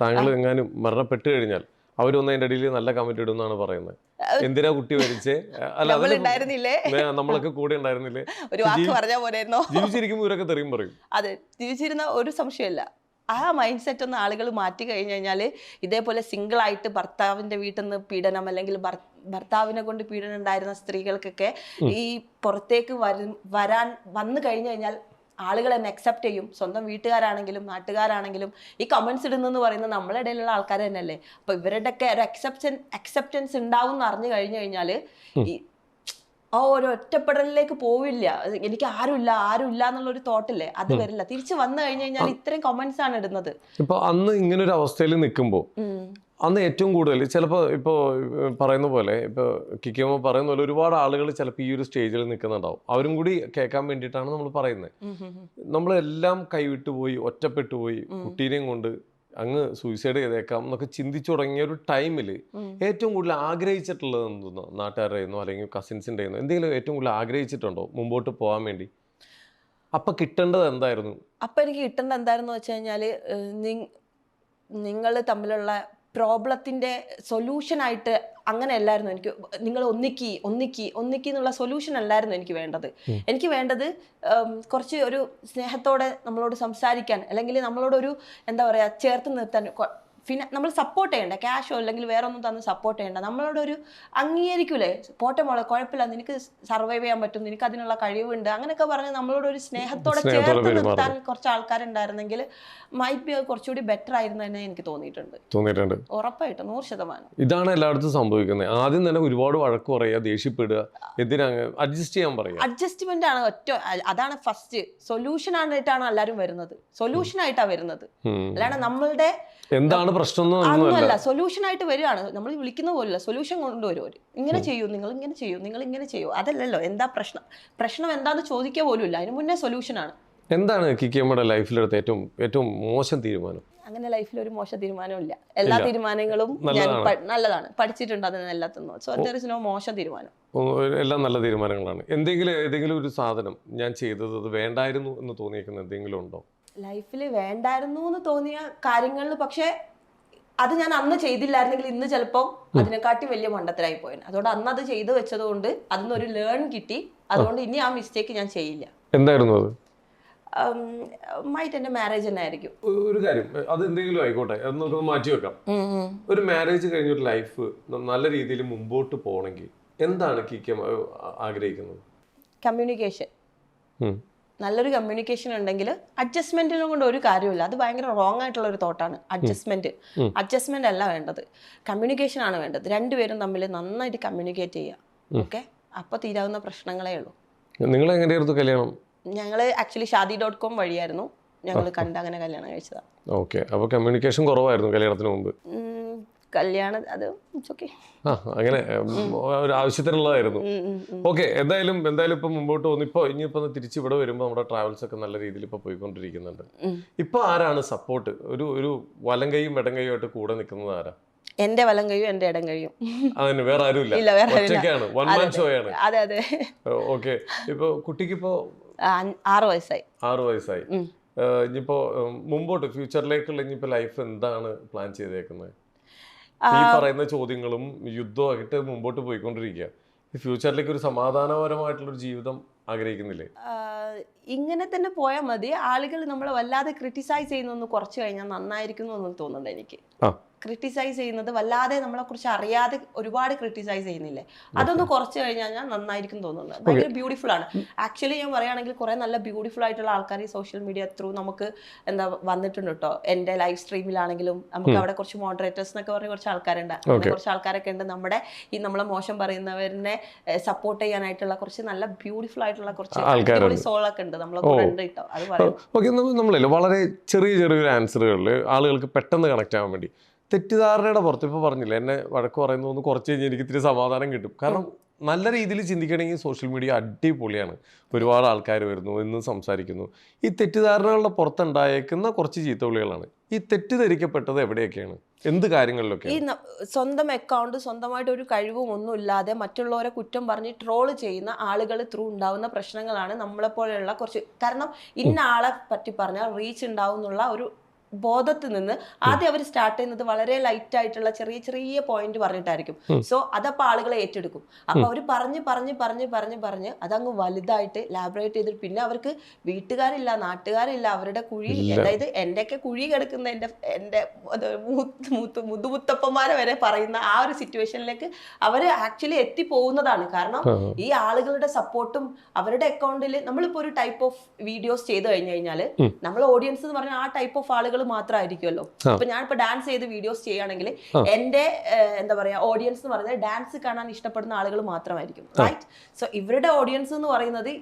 താങ്കൾ എങ്ങാനും മരണപ്പെട്ടു കഴിഞ്ഞാൽ അവരൊന്നും അതിന്റെ ഇടയിൽ നല്ല കമന്റ് ഇടുന്നാണ് പറയുന്നത്. എന്തിനാ കുട്ടി മരിച്ചേ? അല്ല നമ്മളൊക്കെ കൂടെ ഉണ്ടായിരുന്നില്ലേ? ഒരു വാക്ക് പറഞ്ഞ ജീവിച്ചിരിക്കുമ്പോൾ ഇവരൊക്കെ തെറിയും പറയും. അതെ ജീവിച്ചിരുന്ന ഒരു സംശയമല്ല. ആ മൈൻഡ് സെറ്റ് ഒന്ന് ആളുകൾ മാറ്റി കഴിഞ്ഞു കഴിഞ്ഞാൽ ഇതേപോലെ സിംഗിൾ ആയിട്ട് ഭർത്താവിന്റെ വീട്ടിൽ നിന്ന് പീഡനം അല്ലെങ്കിൽ ഭർത്താവിനെ കൊണ്ട് പീഡനം ഉണ്ടായിരുന്ന സ്ത്രീകൾക്കൊക്കെ ഈ പുറത്തേക്ക് വരും വരാൻ വന്നു കഴിഞ്ഞു കഴിഞ്ഞാൽ ആളുകൾ എന്നെ അക്സെപ്റ്റ് ചെയ്യും. സ്വന്തം വീട്ടുകാരാണെങ്കിലും നാട്ടുകാരാണെങ്കിലും. ഈ കമൻസ് ഇടുന്നെന്ന് പറയുന്നത് നമ്മളെ ഇടയിലുള്ള ആൾക്കാർ തന്നെയല്ലേ? അപ്പൊ ഇവരുടെയൊക്കെ ഒരു അക്സെപ്റ്റൻ അക്സെപ്റ്റൻസ് ഉണ്ടാവും എന്ന് അറിഞ്ഞു കഴിഞ്ഞു കഴിഞ്ഞാൽ ഈ ആ ഒരു ഒറ്റപ്പെടലിലേക്ക് പോവില്ല. എനിക്ക് ആരുമില്ല ആരുമില്ല എന്നുള്ള ഒരു തോട്ടില്ലേ അത് വരില്ല. തിരിച്ചു വന്നു കഴിഞ്ഞു കഴിഞ്ഞാൽ ഇത്രയും കമന്റ്സ് ആണ് ഇടുന്നത്. ഇപ്പൊ അന്ന് ഇങ്ങനെ ഒരു അവസ്ഥയിൽ നിൽക്കുമ്പോൾ. അന്ന് ഏറ്റവും കൂടുതൽ ചിലപ്പോൾ ഇപ്പോൾ പറയുന്ന പോലെ ഇപ്പോൾ കിക്കുമ്പോൾ പറയുന്ന പോലെ ഒരുപാട് ആളുകൾ ചിലപ്പോൾ ഈ ഒരു സ്റ്റേജിൽ നിൽക്കുന്നുണ്ടാവും. അവരും കൂടി കേൾക്കാൻ വേണ്ടിയിട്ടാണ് നമ്മൾ പറയുന്നത്. നമ്മളെല്ലാം കൈവിട്ടു പോയി ഒറ്റപ്പെട്ടു പോയി കുട്ടീനെയും കൊണ്ട് അങ്ങ് സൂയിസൈഡ് ചെയ്തേക്കാം എന്നൊക്കെ ചിന്തിച്ചു തുടങ്ങിയ ഒരു ടൈമിൽ ഏറ്റവും കൂടുതൽ ആഗ്രഹിച്ചിട്ടുള്ളത് എന്തോന്നോ? നാട്ടുകാരുടെ നിന്നോ അല്ലെങ്കിൽ കസിൻസിന്റെ നിന്നോ എന്തെങ്കിലും ഏറ്റവും കൂടുതൽ ആഗ്രഹിച്ചിട്ടുണ്ടോ മുമ്പോട്ട് പോകാൻ വേണ്ടി? അപ്പൊ കിട്ടേണ്ടത് എന്തായിരുന്നു? അപ്പൊ എനിക്ക് കിട്ടേണ്ടത് എന്തായിരുന്നു വെച്ച് കഴിഞ്ഞാൽ നിങ്ങൾ തമ്മിലുള്ള പ്രോബ്ലത്തിന്റെ സൊല്യൂഷനായിട്ട് അങ്ങനെ അല്ലായിരുന്നു എനിക്ക് നിങ്ങൾ ഒന്നിക്കി ഒന്നിക്കി ഒന്നിക്കി എന്നുള്ള സൊല്യൂഷൻ അല്ലായിരുന്നു എനിക്ക് വേണ്ടത്. എനിക്ക് വേണ്ടത് കുറച്ച് ഒരു സ്നേഹത്തോടെ നമ്മളോട് സംസാരിക്കാൻ അല്ലെങ്കിൽ നമ്മളോടൊരു എന്താ പറയുക ചേർത്ത് നിർത്താൻ പിന്നെ നമ്മൾ സപ്പോർട്ട് ചെയ്യണ്ട? ക്യാഷോ അല്ലെങ്കിൽ വേറെ ഒന്നും തന്ന് സപ്പോർട്ട് ചെയ്യണ്ട? നമ്മളോട് ഒരു അംഗീകരിക്കൂലേ? പോട്ടെ മോളെ കുഴപ്പമില്ല. നിനക്ക് സർവൈവ് ചെയ്യാൻ പറ്റും. നിനക്ക് അതിനുള്ള കഴിവുണ്ട്. അങ്ങനെയൊക്കെ പറഞ്ഞ് നമ്മളോട് ഒരു സ്നേഹത്തോടെ ചേർത്ത്. നിർത്താൻ കുറച്ച് ആൾക്കാരുണ്ടായിരുന്നെങ്കിൽ മൈറ്റ് ബി കുറച്ചുകൂടി ബെറ്റർ ആയിരുന്നു തന്നെ എനിക്ക് തോന്നിയിട്ടുണ്ട്. തോന്നിയിട്ടുണ്ട്. ഉറപ്പായിട്ടും. നൂറ് ശതമാനം. ഇതാണ് എല്ലായിടത്തും സംഭവിക്കുന്നത്. ആദ്യം തന്നെ ഒരുപാട് വഴക്ക് പറയുക ദേഷ്യപ്പെടുക എന്തിനാ അഡ്ജസ്റ്റ് ചെയ്യാൻ പറയുക. അഡ്ജസ്റ്റ്മെന്റ് ആണ് ഒറ്റ അതാണ് ഫസ്റ്റ് സൊല്യൂഷൻ ആയിട്ടാണ് എല്ലാവരും വരുന്നത്. സൊല്യൂഷൻ ആയിട്ടാണ് വരുന്നത്. അല്ലാണ്ട് നമ്മളുടെ എന്താണ് പ്രശ്നം എന്നൊന്നുമല്ല സൊല്യൂഷൻ ആയിട്ട് വരികയാണ്. നമ്മൾ വിളിക്കുന്ന പോലല്ല സൊല്യൂഷൻ കൊണ്ടുവരും ഇങ്ങനെ ചെയ്യൂ നിങ്ങൾ ഇങ്ങനെ ചെയ്യൂ നിങ്ങൾ ഇങ്ങനെ ചെയ്യൂ. അതല്ലല്ലോ. എന്താ പ്രശ്നം? പ്രശ്നം എന്താന്ന് ചോദിക്കുക പോലും ഇല്ല അതിന് മുന്നേ സൊല്യൂഷൻ ആണ്. എന്താണ് കിക്കിയമ്മയുടെ ലൈഫിലെടുത്ത ഏറ്റവും ഏറ്റവും മോശം തീരുമാനം? അങ്ങനെ ലൈഫിൽ ഒരു മോശം തീരുമാനവും ഇല്ല. എല്ലാ തീരുമാനങ്ങളും ഞാൻ നല്ലതാണ്. പഠിച്ചിട്ടുണ്ട് അതിന് എല്ലാത്തുനിന്നും സോ ദർ ഇസ് നോ മോശം തീരുമാനം. എല്ലാം നല്ല തീരുമാനങ്ങളാണ്. എന്തെങ്കിലും ഏതെങ്കിലും ഒരു സാധനം ഞാൻ ചെയ്തത് അത് വേണ്ടായിരുന്നു എന്ന് തോന്നിയേക്കുന്ന എന്തെങ്കിലും ഉണ്ടോ? ലൈഫിൽ വേണ്ടായിരുന്നു എന്ന് തോന്നിയ കാര്യങ്ങളിൽ പക്ഷേ അത് ഞാൻ അന്ന് ചെയ്തില്ലായിരുന്നെങ്കിൽ ഇന്ന് ചിലപ്പോൾ അതിനെക്കാട്ടി വലിയ മണ്ടത്തിലായി പോയത് അതുകൊണ്ട് അന്ന് അത് ചെയ്തു വെച്ചതുകൊണ്ട് കൊണ്ട് അതിന്നൊരു ലേൺ കിട്ടി. അതുകൊണ്ട് ഇനി ആ മിസ്റ്റേക്ക് ഞാൻ ചെയ്യില്ല. എന്തായിരുന്നു അത്? മൈറ്റ് എന്റെ മാരേജ് തന്നെ ആയിരിക്കും. ഒരു കാര്യം അത് എന്തെങ്കിലും ആയിക്കോട്ടെ അത് നമുക്കൊന്ന് മാറ്റി വെക്കാം. ഒരു മാരേജ് കഴിഞ്ഞൊരു ലൈഫ് നല്ല രീതിയിൽ മുമ്പോട്ട് പോകണമെങ്കിൽ എന്താണ് കിക്ക ആഗ്രഹിക്കുന്നത്? കമ്മ്യൂണിക്കേഷൻ. നല്ലൊരു കമ്മ്യൂണിക്കേഷൻ ഉണ്ടെങ്കിൽ അഡ്ജസ്റ്റ്മെന്റിനെ കൊണ്ട് ഒരു കാര്യമില്ല അത് ഭയങ്കര റോങ് ആയിട്ടുള്ള ഒരു തോട്ടാണ് അഡ്ജസ്റ്റ്മെന്റ്. അഡ്ജസ്റ്റ്മെന്റ് അല്ല വേണ്ടത്. കമ്മ്യൂണിക്കേഷൻ ആണ് വേണ്ടത്. രണ്ടുപേരും തമ്മിൽ നന്നായിട്ട് കമ്മ്യൂണിക്കേറ്റ് ചെയ്യുക ഓക്കെ അപ്പോൾ തീരാവുന്ന പ്രശ്നങ്ങളേ ഉള്ളൂ. നിങ്ങൾ എങ്ങനെയായിരുന്നു കല്യാണം? ഞങ്ങൾ ആക്ച്വലി ഷാദി ഡോട്ട് കോം വഴിയായിരുന്നു. ഞങ്ങൾ കണ്ട് അങ്ങനെ കല്യാണം കഴിച്ചതാണ് ഓക്കെ അപ്പോൾ കമ്മ്യൂണിക്കേഷൻ കുറവായിരുന്നു കല്യാണത്തിന് മുമ്പ്? കല്യാണം അത് ഓക്കെ ആ അങ്ങനെ ഒരു ആവശ്യത്തിനുള്ളതായിരുന്നു. ഓക്കെ എന്തായാലും എന്തായാലും ഇപ്പൊ മുമ്പോട്ട് പോകുന്നു ഇപ്പൊ ഇനിയിപ്പോ തിരിച്ചു ഇവിടെ വരുമ്പോൾ നമ്മുടെ ട്രാവൽസ് ഒക്കെ നല്ല രീതിയിൽ ഇപ്പൊ പോയിക്കൊണ്ടിരിക്കുന്നുണ്ട്. ഇപ്പൊ ആരാണ് സപ്പോർട്ട് ഒരു ഒരു വലം കൈയും ഇടം കൈയും ആയിട്ട് കൂടെ നിൽക്കുന്നത് ആരാ? എന്റെ വലം കഴിയും എന്റെ ഇടം കഴിയും അതിന് വേറെ ആരും ഇല്ല, വേറെ ആരുമില്ല. ഒറ്റയ്ക്കാണ്. വൺ മാൻ ഷോ ആണ്. അതെ അതെ. ഓക്കെ ഇപ്പൊ കുട്ടിക്ക് ഇപ്പോ ആറ് വയസ്സായി. ആറ് വയസ്സായി. ഇനിയിപ്പോ മുമ്പോട്ട് ഫ്യൂച്ചറിലേക്കുള്ള ഇനിയിപ്പോ ലൈഫ് എന്താണ് പ്ലാൻ ചെയ്തേക്കുന്നത്? ഈ പറയുന്ന ചോദ്യങ്ങളും യുദ്ധമായിട്ട് മുമ്പോട്ട് പോയിക്കൊണ്ടിരിക്കുക ഫ്യൂച്ചറിലേക്ക് ഒരു സമാധാനപരമായിട്ടുള്ള ഒരു ജീവിതം ആഗ്രഹിക്കുന്നില്ലേ? ഇങ്ങനെ തന്നെ പോയാൽ മതി. ആളുകൾ നമ്മളെ വല്ലാതെ ക്രിട്ടിസൈസ് ചെയ്യുന്നൊന്ന് കുറച്ച് കഴിഞ്ഞാൽ നന്നായിരിക്കും എന്ന് തോന്നുന്നുണ്ട് എനിക്ക്. ക്രിറ്റിസൈസ് ക്രിട്ടിസൈസ് ചെയ്യുന്നത് വല്ലാതെ നമ്മളെ കുറിച്ച് അറിയാതെ ഒരുപാട് ക്രിട്ടിസൈസ് ചെയ്യുന്നില്ലേ? അതൊന്ന് കുറച്ച് കഴിഞ്ഞാൽ ഞാൻ നന്നായിരിക്കും തോന്നുന്നത് ഭയങ്കര ബ്യൂട്ടിഫുൾ ആണ്. ആക്ച്വലി ഞാൻ പറയുകയാണെങ്കിൽ കുറെ നല്ല ബ്യൂട്ടിഫുൾ ആയിട്ടുള്ള ആൾക്കാർ ഈ സോഷ്യൽ മീഡിയ ത്രൂ നമുക്ക് എന്താ വന്നിട്ടുണ്ട് കേട്ടോ എന്റെ ലൈവ് സ്ട്രീമിലാണെങ്കിലും നമുക്ക് അവിടെ കുറച്ച് മോഡറേറ്റേഴ്സ് എന്നൊക്കെ പറഞ്ഞ കുറച്ച് ആൾക്കാരുണ്ട്. അങ്ങനെ കുറച്ച് ആൾക്കാരൊക്കെ ഉണ്ട്. നമ്മുടെ ഈ നമ്മളെ മോശം പറയുന്നവരെ സപ്പോർട്ട് ചെയ്യാനായിട്ടുള്ള കുറച്ച് നല്ല ബ്യൂട്ടിഫുൾ ആയിട്ടുള്ള കുറച്ച് ആൾക്കാരുണ്ട്. ഉണ്ട്. നമ്മളെ കൂടെ ഉണ്ട് കേട്ടോ. അത് പറയാം. ഓക്കെ നമ്മളല്ലേ വളരെ ചെറിയ ചെറിയ ആൻസറുകളിൽ ആളുകൾക്ക് പെട്ടെന്ന് കണക്ട് ആവാൻ വേണ്ടി. തെറ്റിദ്ധാരണയുടെ പുറത്ത് ഇപ്പോൾ പറഞ്ഞില്ല എന്നെ വഴക്ക് പറയുന്നത് കുറച്ച് കഴിഞ്ഞ് എനിക്ക് ഇത്തിരി സമാധാനം കിട്ടും. കാരണം നല്ല രീതിയിൽ ചിന്തിക്കണമെങ്കിൽ സോഷ്യൽ മീഡിയ അടിപൊളിയാണ്. ഒരുപാട് ആൾക്കാർ വരുന്നു എന്നും സംസാരിക്കുന്നു. ഈ തെറ്റിദ്ധാരണകളുടെ പുറത്തുണ്ടായേക്കുന്ന കുറച്ച് ചീത്തവിളികളാണ്. ഈ തെറ്റിദ്ധരിക്കപ്പെട്ടത് എവിടെയൊക്കെയാണ്? എന്ത് കാര്യങ്ങളിലൊക്കെ ഈ സ്വന്തം അക്കൗണ്ട് സ്വന്തമായിട്ട് ഒരു കഴിവും ഒന്നും ഇല്ലാതെ മറ്റുള്ളവരെ കുറ്റം പറഞ്ഞ് ട്രോൾ ചെയ്യുന്ന ആളുകൾ ത്രൂ ഉണ്ടാവുന്ന പ്രശ്നങ്ങളാണ് നമ്മളെപ്പോലെയുള്ള കുറച്ച് കാരണം ഇന്ന ആളെ പറ്റി പറഞ്ഞാൽ റീച്ച് ഉണ്ടാവും എന്നുള്ള ഒരു ബോധത്തിൽ നിന്ന് ആദ്യം അവർ സ്റ്റാർട്ട് ചെയ്യുന്നത് വളരെ ലൈറ്റ് ആയിട്ടുള്ള ചെറിയ ചെറിയ പോയിന്റ് പറഞ്ഞിട്ടായിരിക്കും. സോ അതപ്പോൾ ആളുകളെ ഏറ്റെടുക്കും. അപ്പോൾ അവർ പറഞ്ഞ് പറഞ്ഞ് പറഞ്ഞ് പറഞ്ഞ് പറഞ്ഞ് അതങ്ങ് വലുതായിട്ട് ലാബറേറ്റ് ചെയ്തിട്ട് പിന്നെ അവർക്ക് വീട്ടുകാരില്ല നാട്ടുകാരില്ല അവരുടെ കുഴി അതായത് എന്റെയൊക്കെ കുഴി കിടക്കുന്ന എന്റെ എന്റെ മൂത്ത് മുതുമുത്തപ്പന്മാരെ വരെ പറയുന്ന ആ ഒരു സിറ്റുവേഷനിലേക്ക് അവർ ആക്ച്വലി എത്തിപ്പോകുന്നതാണ്. കാരണം ഈ ആളുകളുടെ സപ്പോർട്ടും അവരുടെ അക്കൗണ്ടിൽ നമ്മളിപ്പോൾ ഒരു ടൈപ്പ് ഓഫ് വീഡിയോസ് ചെയ്ത് കഴിഞ്ഞു കഴിഞ്ഞാൽ നമ്മൾ ഓഡിയൻസ് എന്ന് പറഞ്ഞാൽ ആ ടൈപ്പ് ഓഫ് ആളുകൾ മാത്രമായിരിക്കുമല്ലോ അപ്പൊ ഞാനിപ്പോ ഡാൻസ് ചെയ്ത് വീഡിയോസ് ചെയ്യുകയാണെങ്കിൽ എന്റെ എന്താ പറയാ ഓഡിയൻസ് എന്ന് പറയുന്നത് ഡാൻസ് കാണാൻ ഇഷ്ടപ്പെടുന്ന ആളുകൾ മാത്രമായിരിക്കും റൈറ്റ് സോ ഇവരുടെ ഓഡിയൻസ് എന്ന് പറയുന്നത്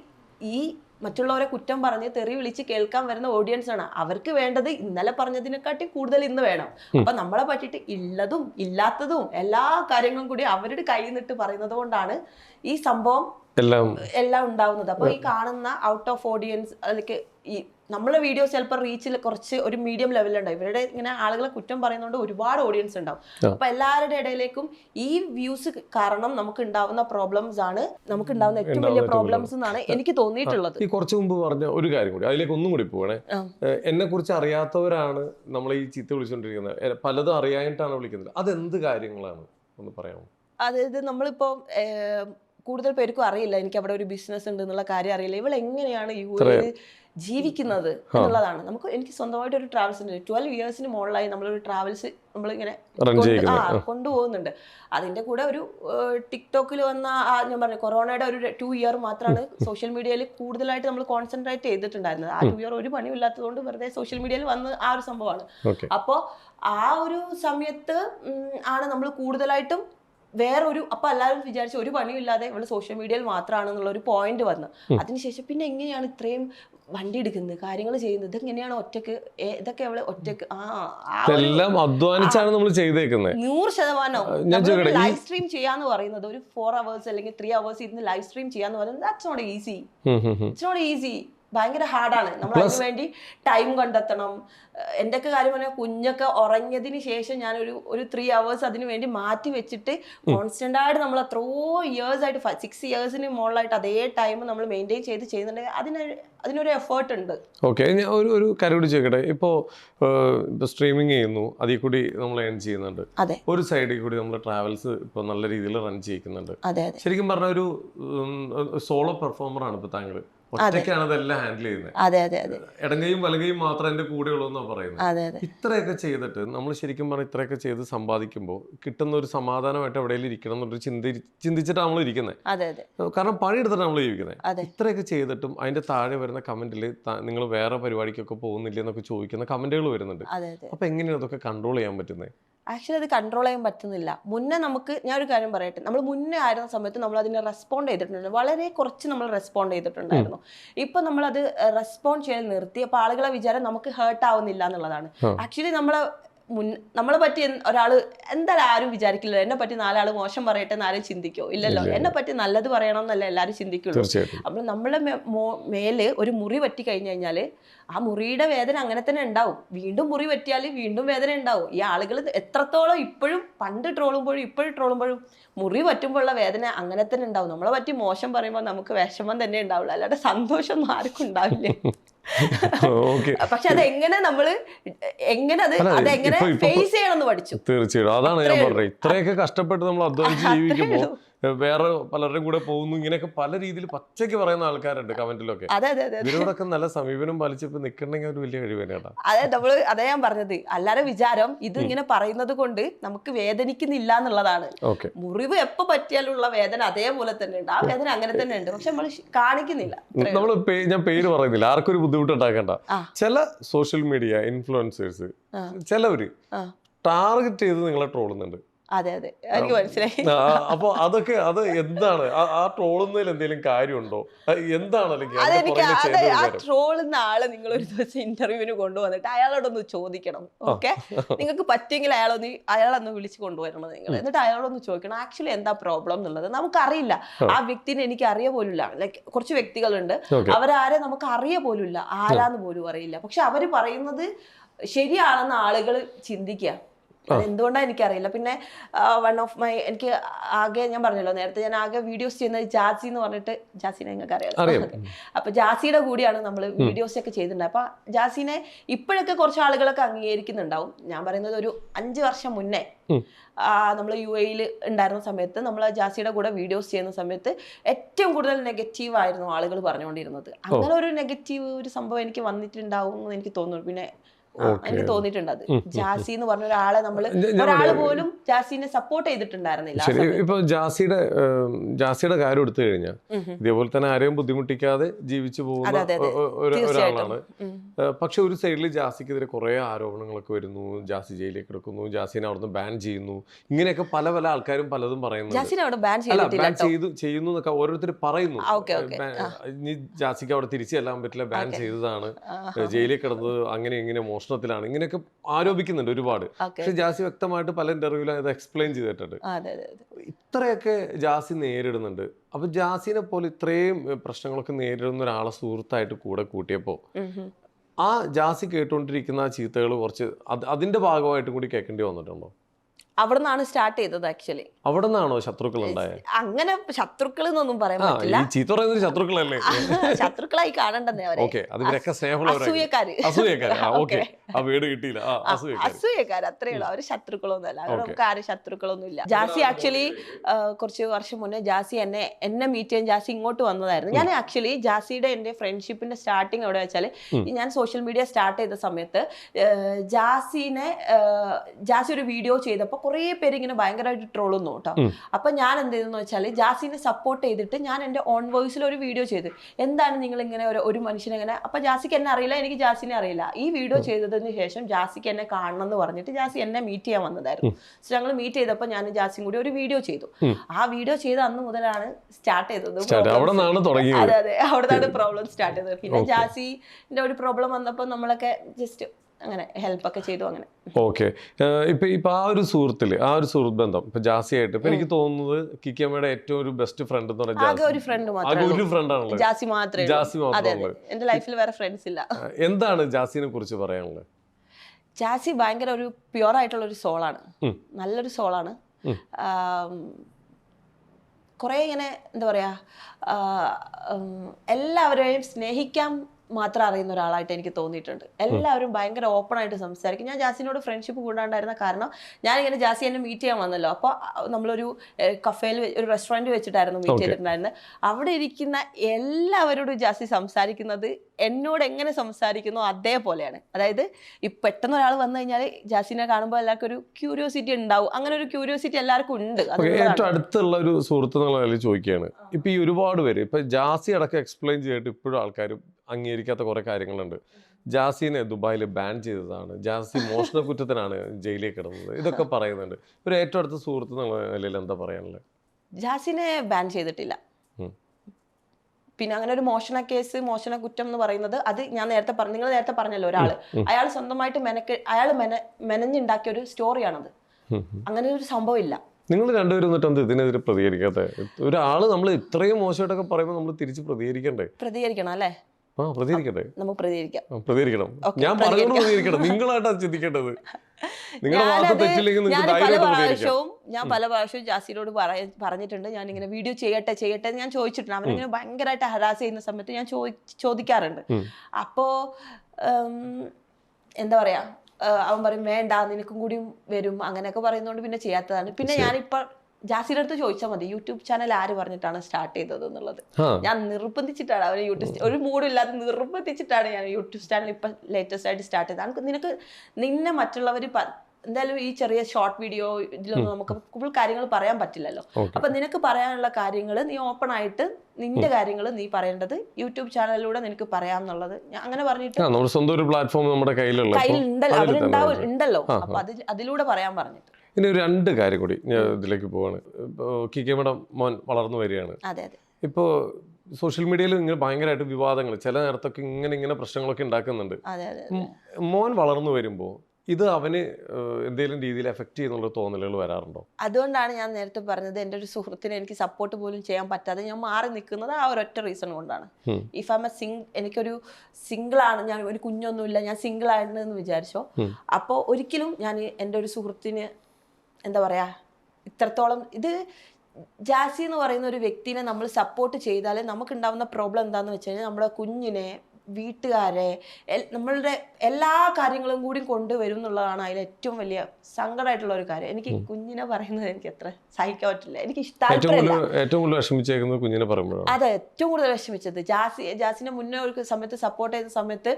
ഈ മറ്റുള്ളവരെ കുറ്റം പറഞ്ഞ് തെറി വിളിച്ച് കേൾക്കാൻ വരുന്ന ഓഡിയൻസ് ആണ്. അവർക്ക് വേണ്ടത് ഇന്നലെ പറഞ്ഞതിനെക്കാട്ടി കൂടുതൽ ഇന്ന് വേണം. അപ്പൊ നമ്മളെ പറ്റിയിട്ട് ഉള്ളതും ഇല്ലാത്തതും എല്ലാ കാര്യങ്ങളും കൂടി അവരുടെ കയ്യിൽ നിന്നിട്ട് പറയുന്നത് കൊണ്ടാണ് ഈ സംഭവം എല്ലാം എല്ലാം ഉണ്ടാവുന്നത്. അപ്പൊ ഈ കാണുന്ന ഔട്ട് ഓഫ് ഓഡിയൻസ് അല്ലെങ്കിൽ ഈ നമ്മളെ വീഡിയോ ചിലപ്പോൾ റീച്ചിൽ കുറച്ച് ഒരു മീഡിയം ലെവലുണ്ടാവും ഇവരുടെ ഇങ്ങനെ ആളുകളെ കുറ്റം പറയുന്നതുകൊണ്ട് ഒരുപാട് ഓഡിയൻസ് ഉണ്ടാവും അപ്പൊ എല്ലാവരുടെ ഇടയിലേക്കും ഈ വ്യൂസ് കാരണം നമുക്ക് ഉണ്ടാവുന്ന പ്രോബ്ലംസ് ആണ് നമുക്ക് ഉണ്ടാവുന്ന ഏറ്റവും വലിയ പ്രോബ്ലംസ് എന്നാണ് എനിക്ക് തോന്നിയിട്ടുള്ളത്. ഈ കുറച്ച് മുമ്പ് പറഞ്ഞ ഒരു കാര്യം കൂടി അതിലേക്ക് ഒന്നും കൂടി പോകണേ. എന്നെ കുറിച്ച് അറിയാത്തവരാണ് നമ്മൾ ഈ ചീത്ത വിളിച്ചുകൊണ്ടിരിക്കുന്നത് പലതും അറിയാനായിട്ടാണ് വിളിക്കുന്നത്. അതെന്ത് കാര്യങ്ങളാണ്? ഒന്ന് പറയാമോ? അതായത് നമ്മളിപ്പോ ഏഹ്, കൂടുതൽ പേർക്കും അറിയില്ല എനിക്ക് അവിടെ ഒരു ബിസിനസ് ഉണ്ട് എന്നുള്ള കാര്യം അറിയില്ല. ഇവൾ എങ്ങനെയാണ് യു എയിൽ ജീവിക്കുന്നത് എന്നുള്ളതാണ്. നമുക്ക് എനിക്ക് സ്വന്തമായിട്ട് ഒരു ട്രാവൽസ് ഉണ്ട്. ട്വൽവ് ഇയേഴ്സിന് മുകളിലായി നമ്മളൊരു ട്രാവൽസ് നമ്മളിങ്ങനെ ആ കൊണ്ടുപോകുന്നുണ്ട്. അതിന്റെ കൂടെ ഒരു ടിക്ടോക്കിൽ വന്ന ആ ഞാൻ പറഞ്ഞു കൊറോണയുടെ ഒരു ടു ഇയർ മാത്രമാണ് സോഷ്യൽ മീഡിയയിൽ കൂടുതലായിട്ട് നമ്മൾ കോൺസെൻട്രേറ്റ് ചെയ്തിട്ടുണ്ടായിരുന്നത്. ആ ടു ഇയർ ഒരു പണിയില്ലാത്തതുകൊണ്ട് വെറുതെ സോഷ്യൽ മീഡിയയിൽ വന്ന് ആ ഒരു സംഭവമാണ്. അപ്പോ അപ്പോൾ ആ ഒരു സമയത്ത് ആണ് നമ്മൾ കൂടുതലായിട്ടും വേറൊരു അപ്പൊ എല്ലാവരും വിചാരിച്ചു ഒരു പണിയില്ലാതെ ഇവൾ സോഷ്യൽ മീഡിയയിൽ മാത്രമാണെന്നുള്ള ഒരു പോയിന്റ് വന്നു. അതിനുശേഷം പിന്നെ എങ്ങനെയാണ് ഇത്രയും വണ്ടി എടുക്കുന്നത്? കാര്യങ്ങൾ ചെയ്യുന്നത്? ഇതെങ്ങനെയാണ് ഒറ്റയ്ക്ക് ഇതൊക്കെ അവൾ ഒറ്റയ്ക്ക് ഇതെല്ലാം അധ്വാനിച്ചാണ് നമ്മൾ ചെയ്തേക്കുന്നത് നൂറ് ശതമാനം. ലൈവ് സ്ട്രീം ചെയ്യാന്ന് പറയുന്നത് ഒരു ഫോർ അവേഴ്സ് അല്ലെങ്കിൽ ത്രീ അവേഴ്സ് ഇരുന്ന് ലൈവ് സ്ട്രീം ചെയ്യാന്ന് പറയുന്നത് that's not easy it's not easy ഭയങ്കര ഹാർഡാണ്. നമ്മൾ അതിനു വേണ്ടി ടൈം കണ്ടെത്തണം. എന്തൊക്കെ എന്റെയൊക്കെ കാര്യം പറഞ്ഞാൽ കുഞ്ഞൊക്കെ ഉറങ്ങിയതിന് ശേഷം ഞാൻ ഒരു ഒരു ത്രീ അവേഴ്സ് അതിന് വേണ്ടി മാറ്റി വെച്ചിട്ട് കോൺസ്റ്റന്റ് ആയിട്ട് നമ്മൾ എത്രയോ ഇയേഴ്സ് ആയിട്ട് സിക്സ് ഇയേഴ്സിന് മുകളിലായിട്ട് അതേ ടൈം നമ്മൾ മെയിന്റെയിൻ ചെയ്ത് ചെയ്യുന്നുണ്ടെങ്കിൽ അതിന് അതിനൊരു എഫേർട്ട് ഉണ്ട്. ഓക്കെ ഒരു ഒരു കാര്യം കൂടി ചോദിക്കട്ടെ? ഇപ്പോൾ സ്ട്രീമിംഗ് ചെയ്യുന്നു അതിൽ കൂടി നമ്മൾ ഏൺ ചെയ്യുന്നുണ്ട്. ഒരു സൈഡിൽ കൂടി നമ്മൾ ട്രാവൽസ് ഇപ്പൊ നല്ല രീതിയിൽ റൺ ചെയ്യിക്കുന്നുണ്ട്. ശരിക്കും പറഞ്ഞ ഒരു സോളോ പെർഫോമർ ആണ് ഇപ്പൊ താങ്കൾ ഒറ്റയ്ക്കാണ് ഹാൻഡിൽ ചെയ്യുന്നത്. അതെ അതെ അതെ. വലകയും മാത്രം എന്റെ കൂടെ പറയുന്നത്. ഇത്രയൊക്കെ ചെയ്തിട്ട് നമ്മൾ ശരിക്കും പറഞ്ഞാൽ ഇത്രയൊക്കെ ചെയ്ത് സമ്പാദിക്കുമ്പോൾ കിട്ടുന്ന ഒരു സമാധാനമായിട്ട് എവിടെയെങ്കിലും ഇരിക്കണം എന്നൊരു ചിന്തി ചിന്തിച്ചിട്ടാണ് നമ്മൾ ഇരിക്കുന്നത്. കാരണം പണിയെടുത്തിട്ടാണ് നമ്മൾ ജീവിക്കുന്നത്. ഇത്രയൊക്കെ ചെയ്തിട്ടും അതിന്റെ താഴെ വരുന്ന കമന്റിൽ നിങ്ങൾ വേറെ പരിപാടിക്കൊക്കെ പോകുന്നില്ല എന്നൊക്കെ ചോദിക്കുന്ന കമന്റുകൾ വരുന്നുണ്ട്. അപ്പൊ എങ്ങനെയാണ് അതൊക്കെ കൺട്രോൾ ചെയ്യാൻ പറ്റുന്നത്? ആക്ച്വലി അത് കൺട്രോൾ ചെയ്യാൻ പറ്റുന്നില്ല. മുന്നേ നമുക്ക് ഞാൻ ഒരു കാര്യം പറയട്ടെ. നമ്മൾ മുന്നേ ആയിരുന്ന സമയത്ത് നമ്മൾ അതിനെ റെസ്പോണ്ട് ചെയ്തിട്ടുണ്ട്. വളരെ കുറച്ച് നമ്മൾ റെസ്പോണ്ട് ചെയ്തിട്ടുണ്ടായിരുന്നു. ഇപ്പൊ നമ്മൾ അത് റെസ്പോണ്ട് ചെയ്യാൻ നിർത്തി. അപ്പൊ ആളുകളെ വിചാരം നമുക്ക് ഹേർട്ട് ആവുന്നില്ല എന്നുള്ളതാണ്. ആക്ച്വലി നമ്മളെ മുൻ നമ്മളെ പറ്റി ഒരാൾ എന്തായാലും ആരും വിചാരിക്കില്ല എന്നെ പറ്റി നാലാൾ മോശം പറയട്ടെ എന്ന് ആരും ചിന്തിക്കോ? ഇല്ലല്ലോ. ഇല്ല. എന്നെ പറ്റി നല്ലത് പറയണം എന്നല്ല എല്ലാവരും ചിന്തിക്കുള്ളൂ. അപ്പം നമ്മളെ മേൽ ഒരു മുറി പറ്റി കഴിഞ്ഞു കഴിഞ്ഞാൽ ആ മുറിയുടെ വേദന അങ്ങനെ തന്നെ ഉണ്ടാവും. വീണ്ടും മുറി പറ്റിയാൽ വീണ്ടും വേദന ഉണ്ടാവും. ഈ ആളുകൾ എത്രത്തോളം ഇപ്പോഴും പണ്ട് ട്രോളുമ്പോഴും ഇപ്പോഴും ട്രോളുമ്പോഴും മുറി പറ്റുമ്പോഴുള്ള വേദന അങ്ങനെ തന്നെ ഉണ്ടാവും. നമ്മളെ പറ്റി മോശം പറയുമ്പോൾ നമുക്ക് വിഷമം തന്നെ ഉണ്ടാവുള്ളൂ. അല്ലാതെ സന്തോഷം ആർക്കും ഉണ്ടാവില്ല. പക്ഷെ അത് എങ്ങനെ നമ്മൾ എങ്ങനെ അത് അതെങ്ങനെ ഫേസ് ചെയ്യണം എന്ന് പഠിച്ചു. തീർച്ചയായിട്ടും. അതാണ് ഞാൻ പറഞ്ഞത്. ഇത്രയൊക്കെ കഷ്ടപ്പെട്ട് നമ്മൾ അധ്വാനിച്ച് ജീവിക്കുമ്പോൾ. വേറെ പലരുടെയും കൂടെ പോകുന്നു. ഇങ്ങനെയൊക്കെ പല രീതിയിൽ പച്ചയ്ക്ക് പറയുന്ന ആൾക്കാരുണ്ട് കമന്റിലൊക്കെ. ഇവരോടൊക്കെ നല്ല സമീപനം പാലിച്ചപ്പോ നിക്കണെങ്കിൽ ഒരു വലിയ കഴിവ് തന്നെയാണ് അതെ നമ്മൾ അതേ ഞാൻ പറഞ്ഞത്. അല്ലാതെ വിചാരം ഇത് ഇങ്ങനെ പറയുന്നത് കൊണ്ട് നമുക്ക് വേദനിക്കുന്നില്ല എന്നുള്ളതാണ്. മുറിവ് എപ്പോ പറ്റിയാലുള്ള വേദന അതേപോലെ തന്നെ ഉണ്ട്. ആ വേദന അങ്ങനെ തന്നെ ഉണ്ട്. പക്ഷെ നമ്മൾ കാണിക്കുന്നില്ല. നമ്മൾ ഞാൻ പേര് പറയുന്നില്ല. ആർക്കൊരു ബുദ്ധിമുട്ട് ഉണ്ടാക്കണ്ട ചില സോഷ്യൽ മീഡിയ ഇൻഫ്ലുവൻസേഴ്സ് ചിലവര് ടാർഗറ്റ് ചെയ്ത് നിങ്ങളെ ട്രോളുന്നുണ്ട്. അതെ അതെ. എനിക്ക് മനസ്സിലായി. അപ്പൊ അതൊക്കെ അത് എന്താണ്? ആ- ട്രോളുന്നതിൽ എന്തെങ്കിലും കാര്യമുണ്ടോ? എന്താണ് അതെനിക്ക് അതെ ആ? ട്രോളുന്ന ആളെ നിങ്ങൾ ഒരു ദിവസം ഇന്റർവ്യൂവിന് കൊണ്ടുവന്നിട്ട് അയാളോടൊന്ന് ചോദിക്കണം ഓക്കെ നിങ്ങൾക്ക് പറ്റിയെങ്കിൽ അയാളൊന്ന് അയാളൊന്ന് വിളിച്ച് കൊണ്ടുവരണം നിങ്ങൾ. എന്നിട്ട് അയാളോടൊന്ന് ചോദിക്കണം ആക്ച്വലി എന്താ പ്രോബ്ലം എന്നുള്ളത്? നമുക്കറിയില്ല. ആ. വ്യക്തിനെ എനിക്ക് അറിയ പോലുമില്ല ലൈക്ക് കുറച്ച് വ്യക്തികളുണ്ട്. അവരാരെ നമുക്ക് അറിയ പോലുമില്ല ആരാന്ന് പോലും അറിയില്ല. പക്ഷെ അവർ പറയുന്നത് ശരിയാണെന്ന് ആളുകൾ ചിന്തിക്കുക. എന്തുകൊണ്ടാണ് എനിക്കറിയില്ല. പിന്നെ വൺ ഓഫ് മൈ എനിക്ക് ആകെ ഞാൻ പറഞ്ഞല്ലോ നേരത്തെ ഞാൻ ആകെ വീഡിയോസ് ചെയ്യുന്നത് ജാസി എന്ന് പറഞ്ഞിട്ട് ജാസിനെ നിങ്ങൾക്ക് അറിയാം. അപ്പൊ ജാസിയുടെ കൂടിയാണ് നമ്മൾ വീഡിയോസ് ഒക്കെ ചെയ്തിട്ടുണ്ട് അപ്പൊ ജാസിനെ ഇപ്പോഴൊക്കെ കുറച്ച് ആളുകളൊക്കെ അംഗീകരിക്കുന്നുണ്ടാവും. ഞാൻ പറയുന്നത് ഒരു അഞ്ച് വർഷം മുന്നേ നമ്മൾ യു എയിൽ ഉണ്ടായിരുന്ന സമയത്ത് നമ്മൾ ജാസിയുടെ കൂടെ വീഡിയോസ് ചെയ്യുന്ന സമയത്ത് ഏറ്റവും കൂടുതൽ നെഗറ്റീവ് ആയിരുന്നു ആളുകൾ പറഞ്ഞുകൊണ്ടിരുന്നത്. അങ്ങനെ ഒരു നെഗറ്റീവ് ഒരു സംഭവം എനിക്ക് വന്നിട്ടുണ്ടാവും എന്ന് എനിക്ക് തോന്നുന്നു. പിന്നെ. എനിക്ക് തോന്നിയിട്ടുണ്ട് അത്. ജാസി എന്ന് പറഞ്ഞ ഒരാളെ നമ്മൾ ഒരാൾ പോലും ജാസിനെ സപ്പോർട്ട് ചെയ്തിട്ടുണ്ടായിരുന്നില്ല ശരി ഇപ്പൊ ജാസിയുടെ ജാസിയുടെ കാര്യം എടുത്തു കഴിഞ്ഞാൽ. ഇതേപോലെ തന്നെ ആരെയും ബുദ്ധിമുട്ടിക്കാതെ ജീവിച്ചു പോകുന്ന ഒരാളാണ്. പക്ഷെ ഒരു സൈഡിൽ ജാസിക്കെതിരെ കുറെ ആരോപണങ്ങളൊക്കെ വരുന്നു. ജാസി ജയിലിലേക്ക് കിടക്കുന്നു. ജാസിനെ അവിടുന്ന് ബാൻ ചെയ്യുന്നു. ഇങ്ങനെയൊക്കെ പല പല ആൾക്കാരും പലതും പറയുന്നു ബാൻ ചെയ്തു ചെയ്യുന്നു എന്നൊക്കെ ഓരോരുത്തർ പറയുന്നു. ജാസിക്ക് അവിടെ തിരിച്ചു ചെല്ലാൻ പറ്റില്ല ബാൻ ചെയ്തതാണ്. ജയിലിൽ കിടന്നത് അങ്ങനെ ഇങ്ങനെ മോഷണത്തിലാണ് ഇങ്ങനെയൊക്കെ ആരോപിക്കുന്നുണ്ട് ഒരുപാട്. പക്ഷെ ജാസി വ്യക്തമായിട്ട് പല ഇന്റർവ്യൂലും അത് എക്സ്പ്ലെയിൻ ചെയ്തിട്ടുണ്ട്. ഇത്രയൊക്കെ ജാസി നേരിടുന്നുണ്ട്. അപ്പൊ ജാസിനെ പോലെ ഇത്രയും പ്രശ്നങ്ങളൊക്കെ നേരിടുന്ന ഒരാളെ സുഹൃത്തായിട്ട് കൂടെ കൂട്ടിയപ്പോൾ ഉം. ആ ജാസി കേട്ടുകൊണ്ടിരിക്കുന്ന ആ ചീത്തകൾ കുറച്ച് അതിന്റെ ഭാഗമായിട്ട് കൂടി കേൾക്കേണ്ടി വന്നിട്ടുണ്ടോ? അവിടെ നിന്നാണ് സ്റ്റാർട്ട് ചെയ്തത് ആക്ച്വലി അവിടെ നിന്നാണോ ശത്രുക്കൾ അങ്ങനെ ശത്രുക്കൾ എന്നൊന്നും പറയാൻ പറ്റില്ല. ഈ ചീത്ത പറയുന്നത് ശത്രുക്കളല്ലേ? ശത്രുക്കളായി കാണണ്ടെന്നേ അവരെ. ഓക്കെ അത് ഇവരൊക്കെ സ്നേഹമുള്ളവരാണ് അസൂയക്കാര്. അസൂയക്കാര്. ആ ഓക്കെ. ആ വീട് കിട്ടിയില്ല. അസൂയക്കാര്. അത്രേ ഉള്ളൂ. അവർ ശത്രുക്കളൊന്നുമല്ല. അവർക്ക് ആരും ശത്രുക്കളൊന്നും ഇല്ല ജാസി ആക്ച്വലി കുറച്ച് വർഷം മുന്നേ ജാസി എന്നെ എന്നെ മീറ്റ് ചെയ്യാൻ ജാസി ഇങ്ങോട്ട് വന്നതായിരുന്നു. ഞാൻ ആക്ച്വലി ജാസിയുടെ എന്റെ ഫ്രണ്ട്ഷിപ്പിന്റെ സ്റ്റാർട്ടിങ് എവിടെ വെച്ചാൽ ഞാൻ സോഷ്യൽ മീഡിയ സ്റ്റാർട്ട് ചെയ്ത സമയത്ത് ജാസിനെ ജാസി ഒരു വീഡിയോ ചെയ്തപ്പോൾ കുറേ പേര് ഇങ്ങനെ ഭയങ്കരമായിട്ട് ട്രോളുന്നു കേട്ടോ. അപ്പൊ ഞാൻ എന്ത് ചെയ്തെന്ന് വെച്ചാൽ ജാസിനെ സപ്പോർട്ട് ചെയ്തിട്ട് ഞാൻ എന്റെ ഓൺ വോയിസിൽ ഒരു വീഡിയോ ചെയ്ത്. എന്താണ് നിങ്ങൾ ഇങ്ങനെ ഒരു മനുഷ്യനെ ഇങ്ങനെ അപ്പൊ ജാസിക്ക് എന്നെ അറിയില്ല എനിക്ക് ജാസിനെ അറിയില്ല. ഈ വീഡിയോ ചെയ്തതിന് ശേഷം ജാസിക്ക് എന്നെ കാണണം എന്ന് പറഞ്ഞിട്ട് ജാസി എന്നെ മീറ്റ് ചെയ്യാൻ വന്നതായിരുന്നു. സോ ഞങ്ങൾ മീറ്റ് ചെയ്തപ്പോൾ ഞാൻ ജാസിയും കൂടി ഒരു വീഡിയോ ചെയ്തു. ആ വീഡിയോ ചെയ്ത അന്ന് മുതലാണ് സ്റ്റാർട്ട് ചെയ്തത് അതെ അതെ. അവിടെ നിന്നാണ് പ്രോബ്ലം സ്റ്റാർട്ട് ചെയ്തത്. പിന്നെ ജാസിന്റെ ഒരു പ്രോബ്ലം വന്നപ്പോൾ നമ്മളൊക്കെ ജസ്റ്റ് അങ്ങനെ ഹെൽപ്പ് ഒക്കെ ചെയ്തു അങ്ങനെ. ഓക്കെ ഇപ്പൊ ഇപ്പൊ ആ ഒരു സുഹൃത്തിൽ ആ ഒരു സുഹൃത്ത് ബന്ധം ഇപ്പൊ ജാസിയായിട്ട് ഇപ്പൊ എനിക്ക് തോന്നുന്നത് കിക്കിയമ്മയുടെ ഏറ്റവും ഒരു ബെസ്റ്റ് ഫ്രണ്ട് എന്ന് പറഞ്ഞാൽ ഒരു ഫ്രണ്ട് മാത്രമേ ഒരു ഫ്രണ്ട് ആണല്ലോ ജാസി മാത്രമേ ജാസി മാത്രമേ എന്റെ ലൈഫിൽ വേറെ ഫ്രണ്ട്സ് ഇല്ല. എന്താണ് ജാസിനെ കുറിച്ച് പറയാനുള്ളത്? ജാസി ഭയങ്കര ഒരു പ്യുവർ ആയിട്ടുള്ള ഒരു സോളാണ്. നല്ലൊരു സോളാണ്. കുറേ ഇങ്ങനെ എന്താ പറയാ എല്ലാവരെയും സ്നേഹിക്കാൻ മാത്രം അറിയുന്ന ഒരാളായിട്ട് എനിക്ക് തോന്നിയിട്ടുണ്ട്. എല്ലാവരും ഭയങ്കര ഓപ്പൺ ആയിട്ട് സംസാരിക്കും. ഞാൻ ജാസിനോട് ഫ്രണ്ട്ഷിപ്പ് കൂടാണ്ടായിരുന്ന കാരണം ഞാൻ ഇങ്ങനെ ജാസി എന്നെ മീറ്റ് ചെയ്യാൻ വന്നല്ലോ. അപ്പോൾ നമ്മളൊരു കഫേയിൽ ഒരു റെസ്റ്റോറന്റ് വെച്ചിട്ടായിരുന്നു മീറ്റ്. ചെയ്തിട്ടുണ്ടായിരുന്നത്. അവിടെ ഇരിക്കുന്ന എല്ലാവരോടും ജാസി സംസാരിക്കുന്നത് എന്നോട് എങ്ങനെ സംസാരിക്കുന്നു അതേപോലെയാണ്. അതായത് ഈ പെട്ടെന്ന് ഒരാൾ വന്നു കഴിഞ്ഞാൽ ജാസിനെ കാണുമ്പോൾ എല്ലാവർക്കും ഒരു ക്യൂരിയോസിറ്റി ഉണ്ടാവും. അങ്ങനെ ഒരു ക്യൂരിയോസിറ്റി എല്ലാവർക്കും ഉണ്ട്. ഏറ്റവും അടുത്തുള്ള ഒരു സുഹൃത്ത് എന്നുള്ള ചോദിക്കുകയാണ്. ഇപ്പൊ ഈ ഒരുപാട് പേര് ഇപ്പൊ ജാസി അടക്കം എക്സ്പ്ലെയിൻ ചെയ്തിട്ട് ഇപ്പോഴും ആൾക്കാർ അംഗീകരിക്കാത്ത കുറേ കാര്യങ്ങളുണ്ട്. ജാസിനെ ദുബായിൽ ബാൻ ചെയ്തതാണ്. ജാസി മോഷണ കുറ്റത്തിനാണ് ജയിലിൽ കിടന്നത്. ഇതൊക്കെ പറയുന്നുണ്ട്. ഒരു ഏറ്റവും അടുത്ത സുഹൃത്ത് എന്നുള്ള നിലയിൽ എന്താ പറയാനുള്ളത് ജാസിനെ ബാൻ ചെയ്തിട്ടില്ല. പിന്നെ അങ്ങനെ ഒരു മോഷണ കേസ് മോഷണ കുറ്റം എന്ന് പറയുന്നത് അത് ഞാൻ നേരത്തെ പറഞ്ഞു നിങ്ങൾ നേരത്തെ പറഞ്ഞല്ലോ ഒരാൾ അയാൾ സ്വന്തമായിട്ട് മെനക്ക് അയാൾ മെന മെനഞ്ഞുണ്ടാക്കിയ ഒരു സ്റ്റോറിയാണത്. അങ്ങനെ ഒരു സംഭവം ഇല്ല. നിങ്ങൾ രണ്ടുപേരും എന്നിട്ട് എന്താ ഇതിനെതിരെ പ്രതികരിക്കാത്ത? ഒരാൾ നമ്മൾ ഇത്രയും മോശമായിട്ടൊക്കെ പറയുമ്പോൾ നമ്മൾ തിരിച്ച് പ്രതികരിക്കണ്ടേ? പ്രതികരിക്കണം അല്ലേ? ആ പ്രതികരിക്കണ്ടേ നമുക്ക് പ്രതികരിക്കാം. ആ, പ്രതികരിക്കണം. ഞാൻ പറഞ്ഞോണ്ട്. പ്രതികരിക്കണം ചിന്തിക്കേണ്ടത്. പല പ്രാവശ്യവും ഞാൻ പല പ്രാവശ്യവും പറഞ്ഞിട്ടുണ്ട്. ഞാൻ ഇങ്ങനെ വീഡിയോ ചെയ്യട്ടെ ചെയ്യട്ടെ ഞാൻ ചോദിച്ചിട്ടുണ്ട്. അവനിങ്ങനെ ഭയങ്കരമായിട്ട് ഹരാസ് ചെയ്യുന്ന സമയത്ത് ഞാൻ ചോദി ചോദിക്കാറുണ്ട്. അപ്പോ എന്താ പറയാ അവൻ പറയും വേണ്ട നിനക്കും കൂടി വരും. അങ്ങനെയൊക്കെ പറയുന്നതുകൊണ്ട് പിന്നെ ചെയ്യാത്തതാണ്. പിന്നെ ഞാനിപ്പോ ജാസിയുടെ അടുത്ത് ചോദിച്ചാൽ മതി. യൂട്യൂബ് ചാനൽ ആര് പറഞ്ഞിട്ടാണ് സ്റ്റാർട്ട് ചെയ്തത് എന്നുള്ളത്. ഞാൻ നിർബന്ധിച്ചിട്ടാണ് അവന് യൂട്യൂബ് ഒരു മൂഡും ഇല്ലാതെ നിർബന്ധിച്ചിട്ടാണ് ഞാൻ യൂട്യൂബ് ചാനൽ ഇപ്പൊ ലേറ്റസ്റ്റ് ആയിട്ട് സ്റ്റാർട്ട് ചെയ്തത്. നമുക്ക് നിനക്ക് നിന്നെ മറ്റുള്ളവർ എന്തായാലും ഈ ചെറിയ ഷോർട്ട് വീഡിയോ ഇതിലൊന്നും നമുക്ക് ഫുൾ കാര്യങ്ങൾ പറയാൻ പറ്റില്ലല്ലോ. അപ്പൊ നിനക്ക് പറയാനുള്ള കാര്യങ്ങൾ നീ ഓപ്പൺ ആയിട്ട് നിന്റെ കാര്യങ്ങൾ നീ പറയേണ്ടത് യൂട്യൂബ് ചാനലിലൂടെ നിനക്ക് പറയാമെന്നുള്ളത് ഞാൻ അങ്ങനെ പറഞ്ഞിട്ട് നമ്മുടെ സ്വന്തം ഒരു പ്ലാറ്റ്ഫോം നമ്മുടെ കയ്യിലുള്ള കയ്യിൽ ഉണ്ടല്ലോ. ഉണ്ടല്ലോ അപ്പൊ അതിലൂടെ പറയാൻ പറഞ്ഞിട്ട്. ഇനി രണ്ട് കാര്യം കൂടി ഞാൻ ഇതിലേക്ക് പോവാണ്. ഇപ്പോൾ കെ കെ മേഡം മോൻ വളർന്നു വരികയാണ്. ഇപ്പോൾ സോഷ്യൽ മീഡിയയിൽ ഇങ്ങനെ ഭയങ്കരമായിട്ട് വിവാദങ്ങൾ ചില നേരത്തൊക്കെ ഇങ്ങനെ ഇങ്ങനെ പ്രശ്നങ്ങളൊക്കെ ഉണ്ടാക്കുന്നുണ്ട്. മോൻ വളർന്നു വരുമ്പോൾ ഇത് അവന് എന്തെങ്കിലും രീതിയിൽ എഫക്ട് ചെയ്യുന്നുള്ള തോന്നലുകൾ വരാറുണ്ടോ? അതുകൊണ്ടാണ് ഞാൻ നേരത്തെ പറഞ്ഞത് എന്റെ ഒരു സുഹൃത്തിന് എനിക്ക് സപ്പോർട്ട് പോലും ചെയ്യാൻ പറ്റാതെ ഞാൻ മാറി നിൽക്കുന്നത് ആ ഒരൊറ്റ റീസൺ കൊണ്ടാണ്. ഇഫ് ആം എ സിംഗ് എനിക്കൊരു സിംഗിളാണ് ഞാൻ ഒരു കുഞ്ഞൊന്നുമില്ല ഞാൻ സിംഗിൾ ആയിരുന്നു എന്ന് വിചാരിച്ചോ അപ്പോ അപ്പോൾ ഒരിക്കലും ഞാൻ എന്റെ ഒരു സുഹൃത്തിന് എന്താ പറയുക ഇത്രത്തോളം ഇത് ജാസി എന്ന് പറയുന്ന ഒരു വ്യക്തിനെ നമ്മൾ സപ്പോർട്ട് ചെയ്താൽ നമുക്കുണ്ടാവുന്ന പ്രോബ്ലം എന്താണെന്ന് വെച്ച് കഴിഞ്ഞാൽ നമ്മുടെ കുഞ്ഞിനെ വീട്ടുകാരെ നമ്മളുടെ എല്ലാ കാര്യങ്ങളും കൂടി കൊണ്ടുവരും എന്നുള്ളതാണ് അതിൽ ഏറ്റവും വലിയ സങ്കടമായിട്ടുള്ള ഒരു കാര്യം. എനിക്ക് കുഞ്ഞിനെ പറയുന്നത് എനിക്ക് എത്ര സഹിക്കാൻ പറ്റില്ല. എനിക്ക് ഇഷ്ട- അതെ ഏറ്റവും കൂടുതൽ വിഷമിച്ചത്. ജാസി ജാസിനെ മുന്നേ ഒരു സമയത്ത് സപ്പോർട്ട് ചെയ്ത സമയത്ത്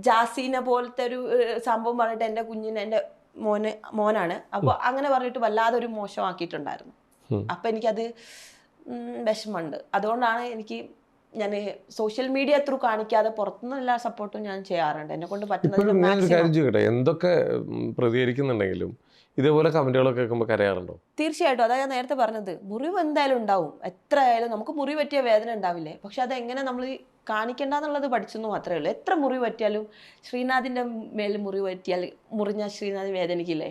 ജാസിനെ പോലത്തെ ഒരു സംഭവം പറഞ്ഞിട്ട് എന്റെ കുഞ്ഞിനെ എന്റെ മോന് മോനാണ്. അപ്പോൾ അങ്ങനെ പറഞ്ഞിട്ട് വല്ലാതെ ഒരു മോശമാക്കിയിട്ടുണ്ടായിരുന്നു. അപ്പം എനിക്കത് വിഷമമുണ്ട്. അതുകൊണ്ടാണ് എനിക്ക് ഞാൻ സോഷ്യൽ മീഡിയ ത്രൂ കാണിക്കാതെ പുറത്തുനിന്ന് എല്ലാ സപ്പോർട്ടും ഞാൻ ചെയ്യാറുണ്ട്. എന്നെ കൊണ്ട് പറ്റുന്നത് എന്തൊക്കെ പ്രതികരിക്കുന്നുണ്ടെങ്കിലും ഇതേപോലെ കമന്റുകളൊക്കെ കേൾക്കുമ്പോൾ കരയാറുണ്ടോ? തീർച്ചയായിട്ടും. അതാ ഞാൻ നേരത്തെ പറഞ്ഞത്. മുറിവ് എന്തായാലും ഉണ്ടാവും. എത്ര ആയാലും നമുക്ക് മുറിവ് പറ്റിയ വേദന ഉണ്ടാവില്ലേ? പക്ഷെ അത് എങ്ങനെ നമ്മൾ കാണിക്കണ്ടെന്നുള്ളത് പഠിച്ചെന്ന് മാത്രമേ ഉള്ളൂ. എത്ര മുറി പറ്റിയാലും ശ്രീനാഥിന്റെ മേൽ മുറി പറ്റിയാൽ മുറിഞ്ഞ ശ്രീനാഥ് വേദനിക്കില്ലേ?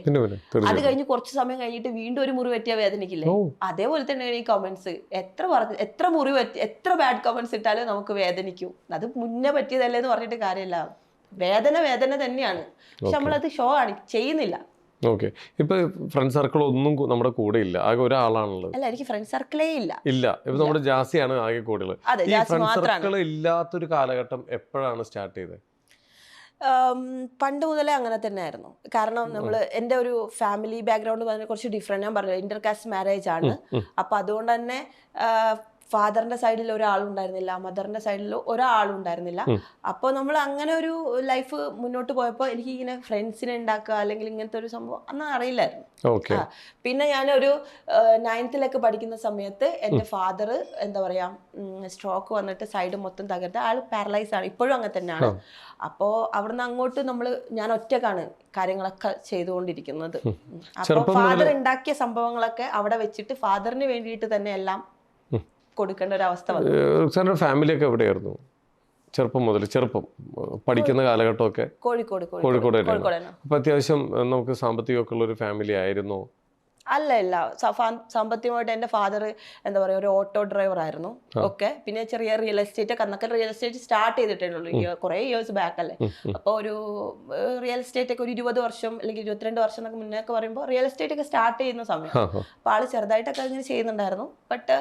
അത് കഴിഞ്ഞ് കുറച്ച് സമയം കഴിഞ്ഞിട്ട് വീണ്ടും ഒരു മുറി പറ്റിയ വേദനിക്കില്ലേ? അതേപോലെ തന്നെയാണ് ഈ കമന്റ്സ് എത്ര പറഞ്ഞ എത്ര മുറി പറ്റി എത്ര ബാഡ് കമന്റ്സ് ഇട്ടാലും നമുക്ക് വേദനിക്കും. അത് മുന്നേ പറ്റിയതല്ലേ എന്ന് പറഞ്ഞിട്ട് കാര്യമില്ല. വേദന വേദന തന്നെയാണ്. പക്ഷെ നമ്മളത് ഷോ ആണ് ചെയ്യുന്നില്ല. ഓക്കെ. ഇപ്പൊ ഫ്രണ്ട് സർക്കിൾ ഒന്നും നമ്മുടെ കൂടെ ഇല്ല. ആകെ ഒരാളാണുള്ളത്. അല്ല എനിക്ക് ഫ്രണ്ട് സർക്കിളേ ഇല്ല. ഇല്ല. ഇപ്പൊ നമ്മുടെ ജാസിയാണ് ആകെ കൂടെ ഉള്ളത് ഈ ഫ്രണ്ട് സർക്കിൾ ഇല്ലാത്തൊരു കാലഘട്ടം എപ്പോഴാണ് സ്റ്റാർട്ട് ചെയ്തത് പണ്ട് മുതലേ അങ്ങനെ തന്നെ ആയിരുന്നു കാരണം നമ്മൾ എന്റെ ഒരു ഫാമിലി ബാക്ക്ഗ്രൗണ്ട് പറഞ്ഞാൽ കുറച്ച് ഡിഫറെന്റ് ഞാൻ പറഞ്ഞു ഇന്റർകാസ്റ്റ് മാരേജ് ആണ്. അപ്പോൾ അപ്പം അതുകൊണ്ട് തന്നെ ഫാദറിന്റെ സൈഡിൽ ഒരാളുണ്ടായിരുന്നില്ല മദറിന്റെ സൈഡിൽ ഒരാളുണ്ടായിരുന്നില്ല. അപ്പൊ അപ്പോൾ നമ്മൾ അങ്ങനെ ഒരു ലൈഫ് മുന്നോട്ട് പോയപ്പോൾ എനിക്ക് ഇങ്ങനെ ഫ്രണ്ട്സിനെ ഉണ്ടാക്കുക അല്ലെങ്കിൽ ഇങ്ങനത്തെ ഒരു സംഭവം അന്ന് അറിയില്ലായിരുന്നു. പിന്നെ ഞാൻ ഒരു ഞാനൊരു നയൻത്തിലൊക്കെ പഠിക്കുന്ന സമയത്ത് എന്റെ ഫാദർ എന്താ പറയാ സ്ട്രോക്ക് വന്നിട്ട് സൈഡ് മൊത്തം തകർത്ത് ആൾ പാരലൈസ് ആണ് ഇപ്പോഴും അങ്ങനെ തന്നെയാണ്. അപ്പോ അവിടുന്ന് അങ്ങോട്ട് നമ്മൾ ഞാൻ ഒറ്റക്കാണ് കാര്യങ്ങളൊക്കെ ചെയ്തുകൊണ്ടിരിക്കുന്നത്. അപ്പോൾ ഫാദർ ഉണ്ടാക്കിയ സംഭവങ്ങളൊക്കെ അവിടെ വെച്ചിട്ട് ഫാദറിന് വേണ്ടിയിട്ട് തന്നെ എല്ലാം. കൊടുക്കേണ്ട ഒരു അവസ്ഥ വന്നു ഫാമിലിയൊക്കെ ഫാമിലി ഒക്കെ എവിടെയായിരുന്നു? ചെറുപ്പം മുതൽ ചെറുപ്പം പഠിക്കുന്ന കാലഘട്ടമൊക്കെ? കോഴിക്കോട് കോഴിക്കോട്. അപ്പം അത്യാവശ്യം നമുക്ക് സാമ്പത്തികമൊക്കെ ഉള്ള ഒരു ഫാമിലി ആയിരുന്നു. അല്ല അല്ല സാമ്പത്തികമായിട്ട് എന്റെ ഫാദർ എന്താ പറയുക ഒരു ഓട്ടോ ഡ്രൈവർ ആയിരുന്നു ഓക്കെ പിന്നെ ചെറിയ റിയൽ എസ്റ്റേറ്റ് അന്നൊക്കെ റിയൽ എസ്റ്റേറ്റ് സ്റ്റാർട്ട് ചെയ്തിട്ടുള്ളൂ. കുറേ ഇയേഴ്സ് ബാക്ക് അല്ലേ. അപ്പോൾ ഒരു റിയൽ എസ്റ്റേറ്റ് ഒക്കെ ഒരു ഇരുപത് വർഷം അല്ലെങ്കിൽ ഇരുപത്തിരണ്ട് വർഷം എന്നൊക്കെ മുന്നേ ഒക്കെ പറയുമ്പോൾ റിയൽ എസ്റ്റേറ്റ് ഒക്കെ സ്റ്റാർട്ട് ചെയ്യുന്ന സമയം. അപ്പോൾ ആൾ ചെറുതായിട്ടൊക്കെ ഇങ്ങനെ ചെയ്യുന്നുണ്ടായിരുന്നു. ബട്ട്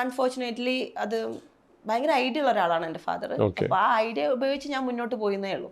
അൺഫോർച്ചുനേറ്റ്ലി അത് ഭയങ്കര ഐഡിയ ഉള്ള ഒരാളാണ് എന്റെ ഫാദർ അപ്പോൾ അപ്പൊ ആ ഐഡിയ ഉപയോഗിച്ച് ഞാൻ മുന്നോട്ട് പോയിന്നേ ഉള്ളൂ.